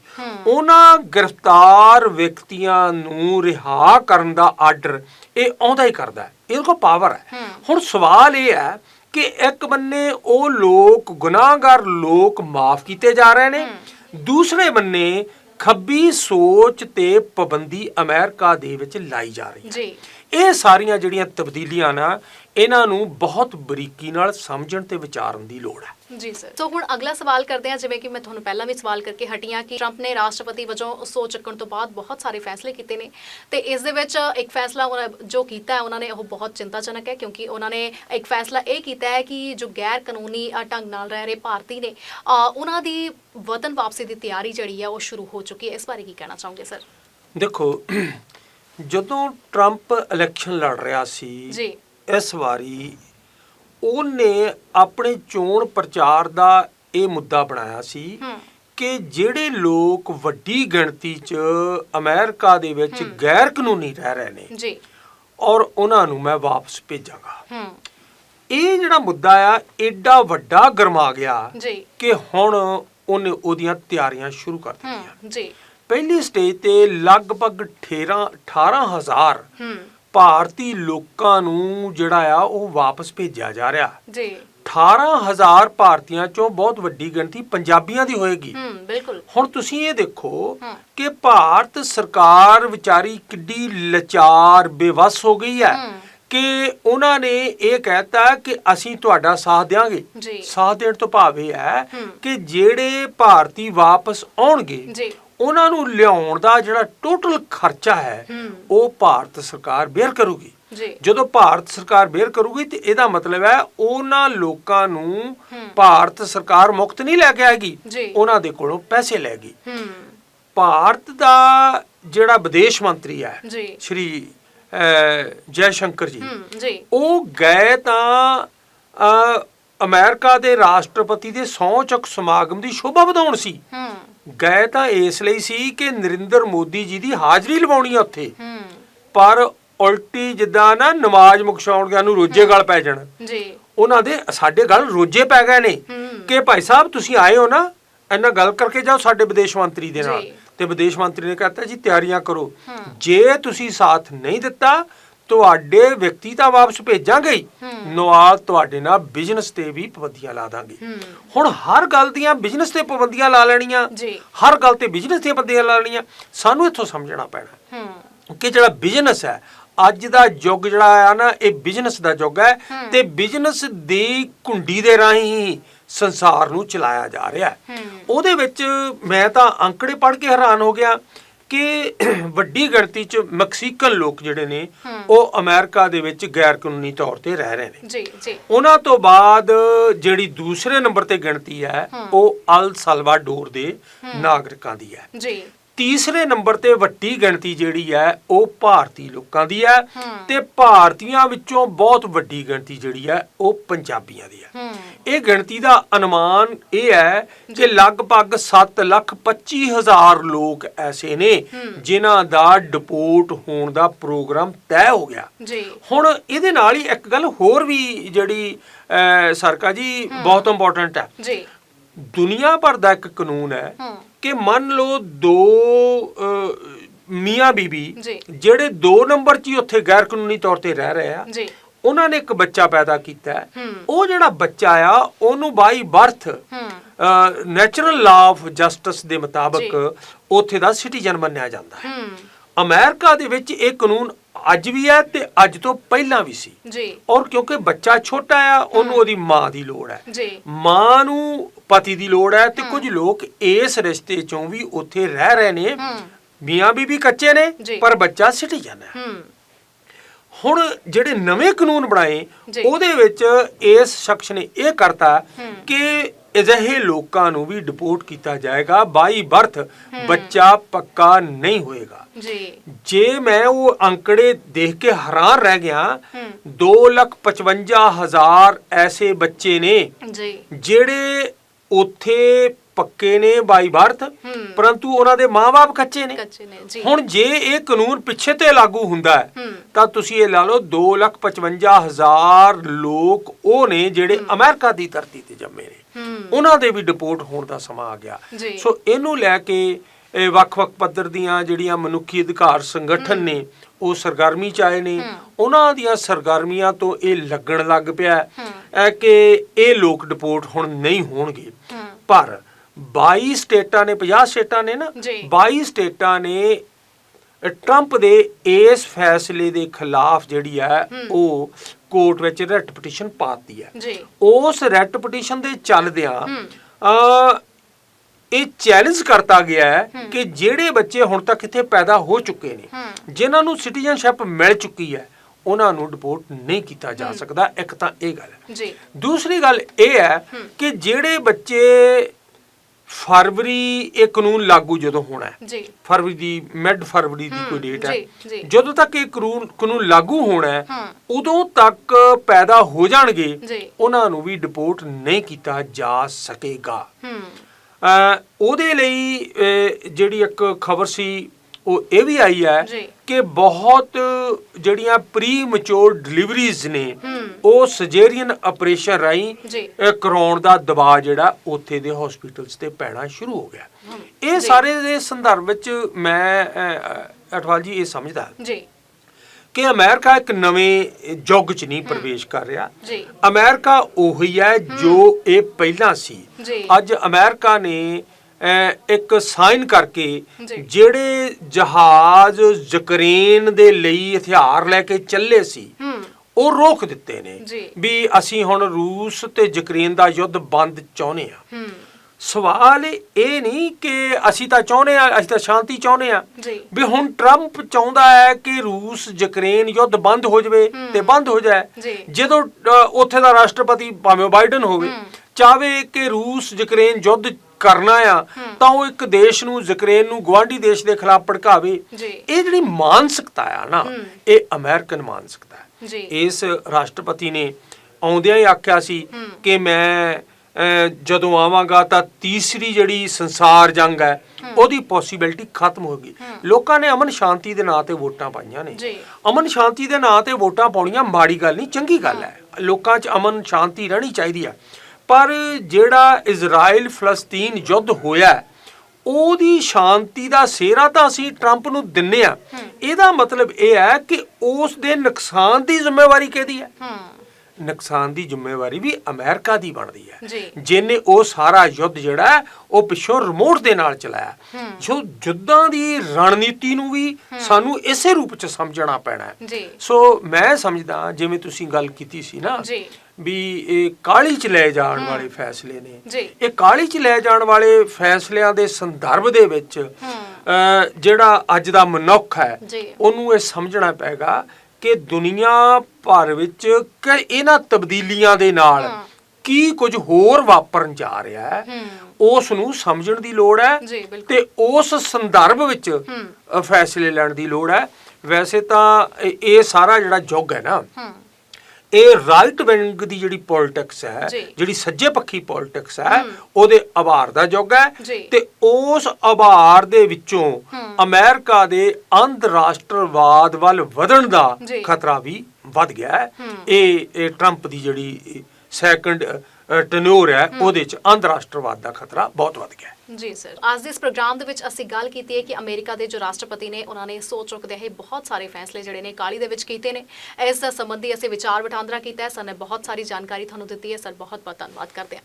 ਉਹਨਾਂ ਗ੍ਰਿਫਤਾਰ ਵਿਅਕਤੀਆਂ ਨੂੰ ਰਿਹਾ ਕਰਨ ਦਾ ਆਰਡਰ ਇਹ ਆਉਂਦਾ ਹੀ ਕਰਦਾ ਹੈ ਇਹਦੇ ਕੋਲ ਪਾਵਰ ਹੂੰ। ਹੁਣ ਸਵਾਲ ਇਹ ਹੈ ਕਿ ਇੱਕ ਬੰਨੇ ਉਹ ਲੋਕ ਗੁਨਾਹਗਾਰ ਲੋਕ ਮਾਫ ਕੀਤੇ ਜਾ ਰਹੇ ਨੇ ਦੂਸਰੇ ਬੰਨੇ ਖੱਬੀ ਸੋਚ ਤੇ ਪਾਬੰਦੀ ਅਮਰੀਕਾ ਦੇ ਵਿੱਚ ਲਾਈ ਜਾ ਰਹੀ ਹੈ। ਜੀ। ਇਹ ਸਾਰੀਆਂ ਜਿਹੜੀਆਂ ਤਬਦੀਲੀਆਂ ਨਾ ਇਹਨਾਂ ਨੂੰ ਬਹੁਤ ਬਰੀਕੀ ਨਾਲ ਸਮਝਣ ਤੇ ਵਿਚਾਰਨ ਦੀ ਲੋੜ ਹੈ। ਜੀ ਸਰ। ਸੋ ਹੁਣ ਅਗਲਾ ਸਵਾਲ ਕਰਦੇ ਹਾਂ ਜਿਵੇਂ ਕਿ ਮੈਂ ਤੁਹਾਨੂੰ ਪਹਿਲਾਂ ਵੀ ਸਵਾਲ ਕਰਕੇ ਹਟੀਆਂ ਕਿ ਟਰੰਪ ਨੇ ਰਾਸ਼ਟਰਪਤੀ ਵਜੋਂ ਸਹੁੰ ਚੱਕਣ ਤੋਂ ਬਾਅਦ ਬਹੁਤ ਸਾਰੇ ਫੈਸਲੇ ਕੀਤੇ ਨੇ। ਤੇ ਇਸ ਦੇ ਵਿੱਚ ਇੱਕ ਫੈਸਲਾ ਜੋ ਕੀਤਾ ਹੈ ਉਹਨਾਂ ਨੇ ਉਹ ਬਹੁਤ ਚਿੰਤਾਜਨਕ ਹੈ ਕਿਉਂਕਿ ਉਹਨਾਂ ਨੇ ਇੱਕ ਫੈਸਲਾ ਇਹ ਕੀਤਾ ਹੈ ਕਿ ਜੋ ਗੈਰ ਕਾਨੂੰਨੀ ਢੰਗ ਨਾਲ ਰਹਿ ਰਹੇ ਭਾਰਤੀ ਨੇ ਉਹਨਾਂ ਦੀ ਵਤਨ ਵਾਪਸੀ ਦੀ ਤਿਆਰੀ ਜਿਹੜੀ ਹੈ ਉਹ ਸ਼ੁਰੂ ਹੋ ਚੁੱਕੀ ਹੈ। ਇਸ ਬਾਰੇ ਕੀ ਕਹਿਣਾ ਚਾਹੋਗੇ ਸਰ? ਦੇਖੋ ਜਦੋਂ ਟਰੰਪ ਇਲੈਕਸ਼ਨ ਲੜ ਰਿਹਾ ਸੀ ਜੀ। ਇਸ ਵਾਰੀ ਉਹਨੇ ਆਪਣੇ ਚੋਣ ਪ੍ਰਚਾਰ ਦਾ ਇਹ ਮੁੱਦਾ ਬਣਾਇਆ ਸੀ ਕਿ ਜਿਹੜੇ ਲੋਕ ਵੱਡੀ ਗਿਣਤੀ 'ਚ ਅਮਰੀਕਾ ਦੇ ਵਿੱਚ ਗੈਰ ਕਾਨੂੰਨੀ ਰਹਿ ਰਹੇ ਨੇ ਜੀ। ਔਰ ਉਹਨਾਂ ਨੂੰ ਮੈਂ ਵਾਪਸ ਭੇਜਾਂਗਾ। ਹੂੰ। ਇਹ ਜਿਹੜਾ ਮੁੱਦਾ ਆ ਐਡਾ ਵੱਡਾ ਗਰਮਾ ਗਿਆ ਜੀ। ਕਿ ਹੁਣ ਉਹਨੇ ਉਹਦੀਆਂ ਤਿਆਰੀਆਂ ਸ਼ੁਰੂ ਕਰ ਦਿੱਤੀਆਂ। ਜੀ। ਪਹਿਲੀ ਸਟੇਜ ਤੇ ਲਗਭਗ 18 18000 ਹੂੰ ਭਾਰਤੀ ਲੋਕਾਂ ਨੂੰ ਜਿਹੜਾ ਆ ਉਹ ਵਾਪਸ ਭੇਜਿਆ ਜਾ ਰਿਹਾ ਜੀ 18000 ਭਾਰਤੀਆਂ ਚੋਂ ਬਹੁਤ ਵੱਡੀ ਗਿਣਤੀ ਪੰਜਾਬੀਆਂ ਦੀ ਹੋਏਗੀ ਹੂੰ ਬਿਲਕੁਲ ਹੁਣ ਤੁਸੀਂ ਇਹ ਦੇਖੋ। ਕਿ ਭਾਰਤ ਸਰਕਾਰ ਵਿਚਾਰੀ ਕਿੱਡੀ ਲਾਚਾਰ ਬੇਵਸ ਹੋ ਗਈ ਹੈ। ਕਿ ਉਹਨਾਂ ਨੇ ਇਹ ਕਹਿਤਾ ਕਿ ਅਸੀਂ ਤੁਹਾਡਾ ਸਾਥ ਦੇਵਾਂਗੇ ਜੀ। ਸਾਥ ਦੇਣ ਤੋਂ ਭਾਵ ਇਹ ਹੈ ਹੂੰ। ਕਿ ਜਿਹੜੇ ਭਾਰਤੀ ਵਾਪਸ ਆਉਣਗੇ ਜੀ ਉਹਨਾਂ ਨੂੰ ਲਿਆਉਣ ਦਾ ਜਿਹੜਾ ਟੋਟਲ ਖਰਚਾ ਹੈ। ਉਹ ਭਾਰਤ ਸਰਕਾਰ ਬੇਅਰ ਕਰੂਗੀ ਜਦੋਂ ਭਾਰਤ ਸਰਕਾਰ ਬੇਅਰ ਕਰੂਗੀ ਤੇ ਇਹਦਾ ਮਤਲਬ ਹੈ ਉਹਨਾਂ ਲੋਕਾਂ ਨੂੰ। ਭਾਰਤ ਸਰਕਾਰ ਮੁਕਤ ਨਹੀਂ ਲੈ ਕੇ ਆਏਗੀ। ਉਹਨਾਂ ਦੇ ਕੋਲੋਂ ਪੈਸੇ ਲੈਗੀ ਭਾਰਤ ਦਾ ਜਿਹੜਾ ਵਿਦੇਸ਼ ਮੰਤਰੀ ਹੈ ਸ਼੍ਰੀ ਜੈ ਸ਼ੰਕਰ ਜੀ ਉਹ ਗਏ ਤਾਂ ਅਮਰੀਕਾ ਦੇ ਰਾਸ਼ਟਰਪਤੀ ਦੇ ਸਹੁੰ ਚੁੱਕ ਸਮਾਗਮ ਦੀ ਸ਼ੋਭਾ ਵਧਾਉਣ ਸੀ। ਹੂੰ। ਗਏ ਤਾਂ ਇਸ ਲਈ ਸੀ ਕਿ ਨਰਿੰਦਰ ਮੋਦੀ ਜੀ ਦੀ ਹਾਜ਼ਰੀ ਲਵਾਉਣੀ ਆ ਉੱਥੇ। ਹੂੰ। ਪਰ ਉਲਟੀ ਜਿੱਦਾਂ ਨਾ ਨਮਾਜ਼ ਮੁਕਸ਼ਾਉਣ ਗਿਆ ਨੂੰ ਰੋਜੇ ਗਲ ਪੈ ਜਾਣ। ਜੀ। ਉਹਨਾਂ ਦੇ ਸਾਡੇ ਗੱਲ ਰੋਜੇ ਪੈ ਗਏ ਨੇ। ਕਿ ਭਾਈ ਸਾਹਿਬ ਤੁਸੀਂ ਆਏ ਹੋ ਨਾ ਇਹਨਾਂ ਗੱਲ ਕਰਕੇ ਜਾਓ ਸਾਡੇ ਵਿਦੇਸ਼ ਮੰਤਰੀ ਦੇ ਨਾਲ। ਤੇ ਵਿਦੇਸ਼ ਮੰਤਰੀ ਨੇ ਕਹਤਾ ਜੀ ਤਿਆਰੀਆਂ ਕਰੋ। ਜੇ ਤੁਸੀਂ ਸਾਥ ਨਹੀਂ ਦਿੱਤਾ ਤੁਹਾਡੇ ਵਿਅਕਤੀ ਤਾਂ ਵਾਪਸ ਭੇਜਾਂਗੇ ਹੀ। ਨਾਲ ਤੁਹਾਡੇ ਨਾਲ ਬਿਜ਼ਨਸ ਤੇ ਵੀ ਪਾਬੰਦੀਆਂ ਲਾ ਦਾਂਗੇ। ਹੁਣ ਹਰ ਗੱਲ ਦੀਆਂ ਬਿਜ਼ਨਸ ਤੇ ਪਾਬੰਦੀਆਂ ਲਾ ਲੈਣੀਆਂ। ਹਰ ਗੱਲ ਤੇ ਬਿਜ਼ਨਸ ਦੀਆਂ ਪਾਬੰਦੀਆਂ ਲਾ ਲੈਣੀਆਂ। ਸਾਨੂੰ ਇੱਥੋਂ ਸਮਝਣਾ ਪੈਣਾ। ਕਿ ਜਿਹੜਾ ਬਿਜ਼ਨਸ ਹੈ ਅੱਜ ਦਾ ਯੁੱਗ ਜਿਹੜਾ ਆ ਨਾ ਇਹ ਬਿਜ਼ਨਸ ਦਾ ਯੁੱਗ ਹੈ। ਤੇ ਬਿਜ਼ਨਸ ਦੀ ਕੁੰਡੀ ਦੇ ਰਾਹੀਂ ਸੰਸਾਰ ਨੂੰ ਚਲਾਇਆ ਜਾ ਰਿਹਾ। ਹੂੰ। ਉਹਦੇ ਵਿੱਚ ਮੈਂ ਤਾਂ ਅੰਕੜੇ ਪੜ੍ਹ ਕੇ ਹੈਰਾਨ ਹੋ ਗਿਆ। ਕਿ ਵੱਡੀ ਗਿਣਤੀ ਚ ਮੈਕਸੀਕਨ ਲੋਕ ਜਿਹੜੇ ਨੇ ਉਹ ਅਮਰੀਕਾ ਦੇ ਵਿੱਚ ਗੈਰ ਕਾਨੂੰਨੀ ਤੌਰ ਤੇ ਰਹਿ ਰਹੇ ਨੇ। ਜੀ ਜੀ। ਉਹਨਾਂ ਤੋਂ ਬਾਅਦ ਜਿਹੜੀ ਦੂਸਰੇ ਨੰਬਰ ਤੇ ਗਿਣਤੀ ਹੈ ਉਹ ਅਲ ਸਲਵਾਡੋਰ ਦੇ ਨਾਗਰਿਕਾਂ ਦੀ ਹੈ। ਜੀ। ਤੀਸਰੇ ਨੰਬਰ ਤੇ ਵੱਡੀ ਗਿਣਤੀ ਜਿਹੜੀ ਹੈ ਉਹ ਭਾਰਤੀ ਲੋਕਾਂ ਦੀ ਹੈ। ਤੇ ਭਾਰਤੀਆਂ ਵਿੱਚੋਂ ਬਹੁਤ ਵੱਡੀ ਗਿਣਤੀ ਜਿਹੜੀ ਹੈ ਉਹ ਪੰਜਾਬੀਆਂ ਦੀ ਹੈ। ਇਹ ਗਿਣਤੀ ਦਾ ਅਨੁਮਾਨ ਇਹ ਹੈ ਕਿ ਲਗਭਗ 7 ਲੱਖ 25 ਹਜ਼ਾਰ ਲੋਕ ਐਸੇ ਨੇ ਜਿਨ੍ਹਾਂ ਦਾ ਡਿਪੋਰਟ ਹੋਣ ਦਾ ਪ੍ਰੋਗਰਾਮ ਤੈਅ ਹੋ ਗਿਆ। ਹੁਣ ਇਹਦੇ ਨਾਲ ਹੀ ਇੱਕ ਗੱਲ ਹੋਰ ਵੀ ਜਿਹੜੀ ਸਰਕਾ ਜੀ ਬਹੁਤ ਇੰਪੋਰਟੈਂਟ ਹੈ। ਜੀ। ਦੁਨੀਆ ਭਰ ਦਾ ਇੱਕ ਕਾਨੂੰਨ ਹੂੰ। ਕਿ ਮੰਨ ਲਓ ਦੋ ਮੀਆਂ ਬੀਬੀ। ਜਿਹੜੇ ਦੋ ਨੰਬਰ 'ਚ ਹੀ ਉੱਥੇ ਗੈਰ ਕਾਨੂੰਨੀ ਤੌਰ ਤੇ ਰਹਿ ਰਹੇ ਆ ਜੀ। ਉਹਨਾਂ ਨੇ ਇੱਕ ਬੱਚਾ ਪੈਦਾ ਕੀਤਾ। ਉਹ ਜਿਹੜਾ ਬੱਚਾ ਆ ਉਹਨੂੰ by birth natural law of justice ਦੇ ਮੁਤਾਬਕ ਉੱਥੇ ਦਾ ਸਿਟੀਜ਼ਨ ਮੰਨਿਆ ਜਾਂਦਾ ਹੂੰ। ਅਮਰੀਕਾ ਦੇ ਵਿੱਚ ਇਹ ਕਾਨੂੰਨ ਅੱਜ ਵੀ ਹੈ ਤੇ ਅੱਜ ਤੋਂ ਪਹਿਲਾਂ ਵੀ ਸੀ। ਜੀ। ਔਰ ਕਿਉਂਕਿ ਬੱਚਾ ਛੋਟਾ ਆ ਉਹਨੂੰ ਉਹਦੀ ਮਾਂ ਦੀ ਲੋੜ ਹੈ। ਜੀ। ਮਾਂ ਨੂੰ ਪਤੀ ਦੀ ਲੋੜ ਹੈ ਤੇ ਕੁਝ ਲੋਕ ਇਸ ਰਿਸ਼ਤੇ ਚੋਂ ਵੀ ਉੱਥੇ ਰਹਿ ਰਹੇ ਨੇ। ਮੀਆਂ ਬੀਬੀ ਕੱਚੇ ਨੇ। ਪਰ ਬੱਚਾ ਸਿਟੀਜ਼ਨ ਹੈ ਹੂੰ ਹੁਣ ਜਿਹੜੇ ਨਵੇਂ ਕਾਨੂੰਨ ਬਣਾਏ। ਉਹਦੇ ਵਿੱਚ ਇਸ ਸ਼ਖਸ ਨੇ ਇਹ ਕਰਤਾ। ਕਿ ਅਜਿਹੇ ਲੋਕਾਂ ਨੂੰ ਵੀ ਡਿਪੋਰਟ ਕੀਤਾ ਜਾਏਗਾ ਬਾਈ ਬਰਥ ਬੱਚਾ ਪੱਕਾ ਨਹੀਂ ਹੋਏਗਾ। ਜੀ। ਜੇ ਮੈਂ ਉਹ ਅੰਕੜੇ ਦੇਖ ਕੇ ਹੈਰਾਨ ਰਹਿ ਗਿਆ ਹੂੰ। 255000 ਐਸੇ ਬੱਚੇ ਨੇ ਜੀ। ਜਿਹੜੇ ਉੱਥੇ ਪੱਕੇ ਨੇ ਬਾਈ ਬਰਥ ਪਰੰਤੂ ਉਹਨਾਂ ਦੇ ਮਾਪੇ ਕੱਚੇ ਨੇ। ਕੱਚੇ ਨੇ ਜੀ। ਹੁਣ ਜੇ ਇਹ ਕਾਨੂੰਨ ਪਿੱਛੇ ਤੇ ਲਾਗੂ ਹੁੰਦਾ ਹੈ ਤਾਂ ਤੁਸੀਂ ਇਹ ਲਾ ਲਓ 255000 ਲੋਕ ਉਹ ਨੇ ਜਿਹੜੇ ਅਮਰੀਕਾ ਦੀ ਧਰਤੀ ਤੇ ਜੰਮੇ ਨੇ। ਉਹਨਾਂ ਦੇ ਵੀ ਡਿਪੋਰਟ ਹੋਣ ਦਾ ਸਮਾਂ ਆ ਗਿਆ। ਸੋ ਇਹਨੂੰ ਲੈ ਕੇ ਇਹ ਵੱਖ-ਵੱਖ ਪੱਧਰ ਦੀਆਂ ਜਿਹੜੀਆਂ ਮਨੁੱਖੀ ਅਧਿਕਾਰ ਸੰਗਠਨ ਨੇ ਉਹ ਸਰਗਰਮੀ ਚ ਆਏ ਨੇ। ਉਹਨਾਂ ਦੀਆਂ ਸਰਗਰਮੀਆਂ ਤੋਂ ਇਹ ਲੱਗਣ ਲੱਗ ਪਿਆ ਕਿ ਇਹ ਲੋਕ ਡਿਪੋਰਟ ਹੁਣ ਨਹੀਂ ਹੋਣਗੇ। ਪਰ 22 ਸਟੇਟਾਂ ਨੇ 50 ਸਟੇਟਾਂ ਨੇ ਨਾ ਜੀ। 22 ਸਟੇਟਾਂ ਨੇ ਟਰੰਪ ਦੇ ਇਸ ਫੈਸਲੇ ਦੇ ਖਿਲਾਫ ਜਿਹੜੀ ਹੈ ਉਹ ਕੋਰਟ ਵਿੱਚ ਰੈਟ ਪਟੀਸ਼ਨ ਪਾਤੀ ਹੈ। ਜੀ। ਉਸ ਰੈਟ ਪਟੀਸ਼ਨ ਦੇ ਚੱਲਦਿਆਂ ਅ ਇਹ ਚੈਲੰਜ ਕਰਤਾ ਗਿਆ ਹੈ ਕਿ ਜਿਹੜੇ ਬੱਚੇ ਹੁਣ ਤੱਕ ਇੱਥੇ ਪੈਦਾ ਹੋ ਚੁੱਕੇ ਨੇ ਜਿਨ੍ਹਾਂ ਨੂੰ ਸਿਟੀਜ਼ਨਸ਼ਿਪ ਮਿਲ ਚੁੱਕੀ ਹੈ ਉਹਨਾਂ ਨੂੰ ਡਿਪੋਰਟ ਨਹੀਂ ਕੀਤਾ ਜਾ ਸਕਦਾ। ਇੱਕ ਤਾਂ ਇਹ ਗੱਲ ਹੈ। ਜੀ। ਦੂਸਰੀ ਗੱਲ ਇਹ ਹੈ। ਕਿ ਜਿਹੜੇ ਬੱਚੇ ਫਰਵਰੀ ਇਹ ਕਾਨੂੰਨ ਲਾਗੂ ਜਦੋਂ ਹੋਣਾ ਹੈ। ਜੀ। ਫਰਵਰੀ ਦੀ ਮਿਡ ਫਰਵਰੀ ਦੀ ਕੋਈ ਡੇਟ ਹੈ। ਜਦੋਂ ਤੱਕ ਇਹ ਕਾਨੂੰਨ ਕਾਨੂੰਨ ਲਾਗੂ ਹੋਣਾ ਹੈ ਉਦੋਂ ਤੱਕ ਪੈਦਾ ਹੋ ਜਾਣਗੇ ਉਹਨਾਂ ਨੂੰ ਵੀ ਡਿਪੋਰਟ ਨਹੀਂ ਕੀਤਾ ਜਾ ਸਕੇਗਾ। ਉਹਦੇ ਲਈ ਜਿਹੜੀ ਇੱਕ ਖਬਰ ਸੀ ਉਹ ਇਹ ਵੀ ਆਈ ਹੈ। ਕਿ ਬਹੁਤ ਜਿਹੜੀਆਂ ਪ੍ਰੀ ਮੈਚੁਰ ਡਿਲੀਵਰੀਜ਼ ਨੇ ਉਹ ਸਰਜਰੀਅਨ ਆਪਰੇਸ਼ਨ ਇਹ ਕਰਾਉਣ ਦਾ ਦਬਾਅ ਜਿਹੜਾ ਉੱਥੇ ਦੇ ਹਸਪੀਟਲਸ ਤੇ ਪੈਣਾ ਸ਼ੁਰੂ ਹੋ ਗਿਆ। ਇਹ। ਸਾਰੇ ਦੇ ਸੰਦਰਭ ਵਿੱਚ ਮੈਂ ਅਟਵਾਲ ਜੀ ਇਹ ਸਮਝਦਾ। ਜੀ। ਕਿ ਅਮਰੀਕਾ ਇੱਕ ਨਵੇਂ ਯੁੱਗ 'ਚ ਨਹੀਂ ਪ੍ਰਵੇਸ਼ ਕਰ ਰਿਹਾ। ਜੀ। ਅਮਰੀਕਾ ਉਹੀ ਹੈ ਜੋ ਇਹ ਪਹਿਲਾਂ ਸੀ। ਅੱਜ ਅਮਰੀਕਾ ਨੇ ਇੱਕ ਸਾਈਨ ਕਰਕੇ। ਜਿਹੜੇ ਜਹਾਜ਼ ਯੂਕਰੇਨ ਦੇ ਲਈ ਹਥਿਆਰ ਲੈ ਕੇ ਚੱਲੇ ਸੀ ਹੂੰ ਉਹ ਰੋਕ ਦਿੱਤੇ ਨੇ। ਵੀ ਅਸੀਂ ਹੁਣ ਰੂਸ ਤੇ ਯੂਕਰੇਨ ਦਾ ਯੁੱਧ ਬੰਦ ਚਾਹੁੰਦੇ ਆ ਸਵਾਲ ਇਹ ਨਹੀਂ ਕਿ ਅਸੀਂ ਤਾਂ ਚਾਹੁੰਦੇ ਆ ਅਸੀਂ ਤਾਂ ਸ਼ਾਂਤੀ ਚਾਹੁੰਦੇ ਆ ਵੀ ਹੁਣ ਟਰੰਪ ਚਾਹੁੰਦਾ ਹੈ ਕਿ ਰੂਸ ਯੂਕਰੇਨ ਯੁੱਧ ਬੰਦ ਹੋ ਜਾਵੇ ਤੇ ਬੰਦ ਹੋ ਜਾਏ। ਜਦੋਂ ਉੱਥੇ ਦਾ ਰਾਸ਼ਟਰਪਤੀ ਭਾਵੇਂ ਬਾਈਡਨ ਹੋਵੇ ਚਾਹਵੇ ਕਿ ਰੂਸ ਯੂਕਰੇਨ ਯੁੱਧ ਕਰਨਾ ਆ ਤਾਂ ਉਹ ਇੱਕ ਦੇਸ਼ ਨੂੰ ਯੂਕਰੇਨ ਨੂੰ ਗਵਾਂਢੀ ਦੇਸ਼ ਦੇ ਖਿਲਾਫ ਭੜਕਾਵੇ। ਇਹ ਜਿਹੜੀ ਮਾਨਸਿਕਤਾ ਆ ਨਾ ਇਹ ਅਮਰੀਕਨ ਮਾਨਸਿਕਤਾ ਇਸ ਰਾਸ਼ਟਰਪਤੀ ਨੇ ਆਉਂਦਿਆਂ ਹੀ ਆਖਿਆ ਸੀ ਕਿ ਮੈਂ ਜਦੋਂ ਆਵਾਂਗਾ ਤਾਂ ਤੀਸਰੀ ਜਿਹੜੀ ਸੰਸਾਰ ਜੰਗ ਹੈ ਉਹਦੀ ਪੋਸਿਬਿਲਿਟੀ ਖਤਮ ਹੋ ਗਈ। ਲੋਕਾਂ ਨੇ ਅਮਨ ਸ਼ਾਂਤੀ ਦੇ ਨਾਂ ਤੇ ਵੋਟਾਂ ਪਾਈਆਂ ਨੇ। ਅਮਨ ਸ਼ਾਂਤੀ ਦੇ ਨਾਂ ਤੇ ਵੋਟਾਂ ਪਾਉਣੀਆਂ ਮਾੜੀ ਗੱਲ ਨਹੀਂ ਚੰਗੀ ਗੱਲ ਹੈ। ਲੋਕਾਂ 'ਚ ਅਮਨ ਸ਼ਾਂਤੀ ਰਹਿਣੀ ਚਾਹੀਦੀ ਹੈ। ਪਰ ਜਿਹੜਾ ਇਜ਼ਰਾਈਲ ਫਲਸਤੀਨ ਯੁੱਧ ਹੋਇਆ ਹੈ, ਉਹਦੀ ਸ਼ਾਂਤੀ ਦਾ ਸਿਹਰਾ ਤਾਂ ਅਸੀਂ ਟਰੰਪ ਨੂੰ ਦਿੰਨੇ ਆ। ਇਹਦਾ ਮਤਲਬ ਇਹ ਹੈ ਕਿ ਉਸ ਦੇ ਨੁਕਸਾਨ ਦੀ ਜ਼ਿੰਮੇਵਾਰੀ ਕਿਹਦੀ ਹੈ? ਨੁਕਸਾਨ ਦੀ ਜ਼ਿੰਮੇਵਾਰੀ ਵੀ ਅਮਰੀਕਾ ਦੀ ਬਣਦੀ ਹੈ। ਜੀ। ਜਿਨੇ ਉਹ ਸਾਰਾ ਯੁੱਧ ਜਿਹੜਾ ਉਹ ਪਿੱਛੋਂ ਰਿਮੋਟ ਦੇ ਨਾਲ ਚਲਾਇਆ। ਜੋ ਯੁੱਧਾਂ ਦੀ ਰਣਨੀਤੀ ਨੂੰ ਵੀ ਸਾਨੂੰ ਇਸੇ ਰੂਪ ਚ ਸਮਝਣਾ ਪੈਣਾ ਹੈ। ਸੋ ਮੈਂ ਸਮਝਦਾ ਜਿਵੇਂ ਤੁਸੀਂ ਗੱਲ ਕੀਤੀ ਸੀ ਨਾ ਜੀ। ਵੀ ਇਹ ਕਾਲੀ ਚ ਲੈ ਜਾਣ ਵਾਲੇ ਫੈਸਲੇ ਨੇ। ਇਹ ਕਾਲੀ ਚ ਲੈ ਜਾਣ ਵਾਲੇ ਫੈਸਲਿਆਂ ਦੇ ਸੰਦਰਭ ਦੇ ਵਿੱਚ ਜਿਹੜਾ ਅੱਜ ਦਾ ਮਨੁੱਖ ਹੈ ਉਹਨੂੰ ਇਹ ਸਮਝਣਾ ਪਏਗਾ ਕਿ ਦੁਨੀਆ ਭਰ ਵਿੱਚ ਕਿ ਇਹਨਾਂ ਤਬਦੀਲੀਆਂ ਦੇ ਨਾਲ ਕੀ ਕੁਝ ਹੋਰ ਵਾਪਰਨ ਜਾ ਰਿਹਾ ਹੈ ਉਸ ਨੂੰ ਸਮਝਣ ਦੀ ਲੋੜ ਹੈ ਤੇ ਉਸ ਸੰਦਰਭ ਵਿੱਚ ਫੈਸਲੇ ਲੈਣ ਦੀ ਲੋੜ ਹੈ। ਵੈਸੇ ਤਾਂ ਇਹ- ਸਾਰਾ ਜਿਹੜਾ ਯੁੱਗ ਹੈ ਨਾ ਇਹ ਰਾਈਟ ਵਿੰਗ ਦੀ ਜਿਹੜੀ ਪੋਲਿਟਿਕਸ ਹੈ। ਜਿਹੜੀ ਸੱਜੇ ਪੱਖੀ ਪੋਲਿਟਿਕਸ ਹੈ ਉਹਦੇ ਆਭਾਰ ਦਾ ਯੁੱਗ ਹੈ। ਤੇ ਉਸ ਆਭਾਰ ਦੇ ਵਿੱਚੋਂ। ਅਮਰੀਕਾ ਦੇ ਅੰਤਰਰਾਸ਼ਟਰਵਾਦ ਵੱਲ ਵਧਣ ਦਾ। ਖਤਰਾ ਵੀ ਵੱਧ ਗਿਆ ਹੈ ਹੂੰ। ਇਹ ਇਹ ਟਰੰਪ ਦੀ ਜਿਹੜੀ ਸੈਕੰਡ ਟੈਨਿਓਰ ਹੈ ਉਹਦੇ ਚ ਅੰਤਰਰਾਸ਼ਟਰਵਾਦ ਦਾ ਖਤਰਾ ਬਹੁਤ ਵੱਧ ਗਿਆ ਜੀ ਸਰ ਅੱਜ ਦੇ ਇਸ ਪ੍ਰੋਗਰਾਮ ਦੇ ਵਿੱਚ ਅਸੀਂ ਗੱਲ ਕੀਤੀ ਹੈ ਕਿ ਅਮਰੀਕਾ ਦੇ ਜੋ ਰਾਸ਼ਟਰਪਤੀ ਨੇ ਉਹਨਾਂ ਨੇ ਸੋਚ ਚੁੱਕਦੇ ਹੈ ਬਹੁਤ ਸਾਰੇ ਫੈਸਲੇ ਜਿਹੜੇ ਨੇ ਕਾਲੀ ਦੇ ਵਿੱਚ ਕੀਤੇ ਨੇ। ਇਸ ਦਾ ਸੰਬੰਧੀ ਅਸੀਂ ਵਿਚਾਰ ਵਟਾਂਦਰਾ ਕੀਤਾ ਹੈ। ਸਰ ਨੇ ਬਹੁਤ ਸਾਰੀ ਜਾਣਕਾਰੀ ਤੁਹਾਨੂੰ ਦਿੱਤੀ ਹੈ। ਸਰ ਬਹੁਤ ਬਹੁਤ ਧੰਨਵਾਦ ਕਰਦੇ ਹਾਂ।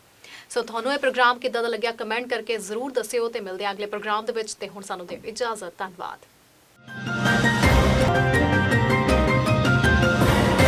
ਸੋ ਤੁਹਾਨੂੰ ਇਹ ਪ੍ਰੋਗਰਾਮ ਕਿੱਦਾਂ ਦਾ ਲੱਗਿਆ ਕਮੈਂਟ ਕਰਕੇ ਜ਼ਰੂਰ ਦੱਸਿਓ ਤੇ ਮਿਲਦੇ ਹਾਂ ਅਗਲੇ ਪ੍ਰੋਗਰਾਮ ਦੇ ਵਿੱਚ। ਤੇ ਹੁਣ ਸਾਨੂੰ ਦਿਓ ਇਜਾਜ਼ਤ। ਧੰਨਵਾਦ।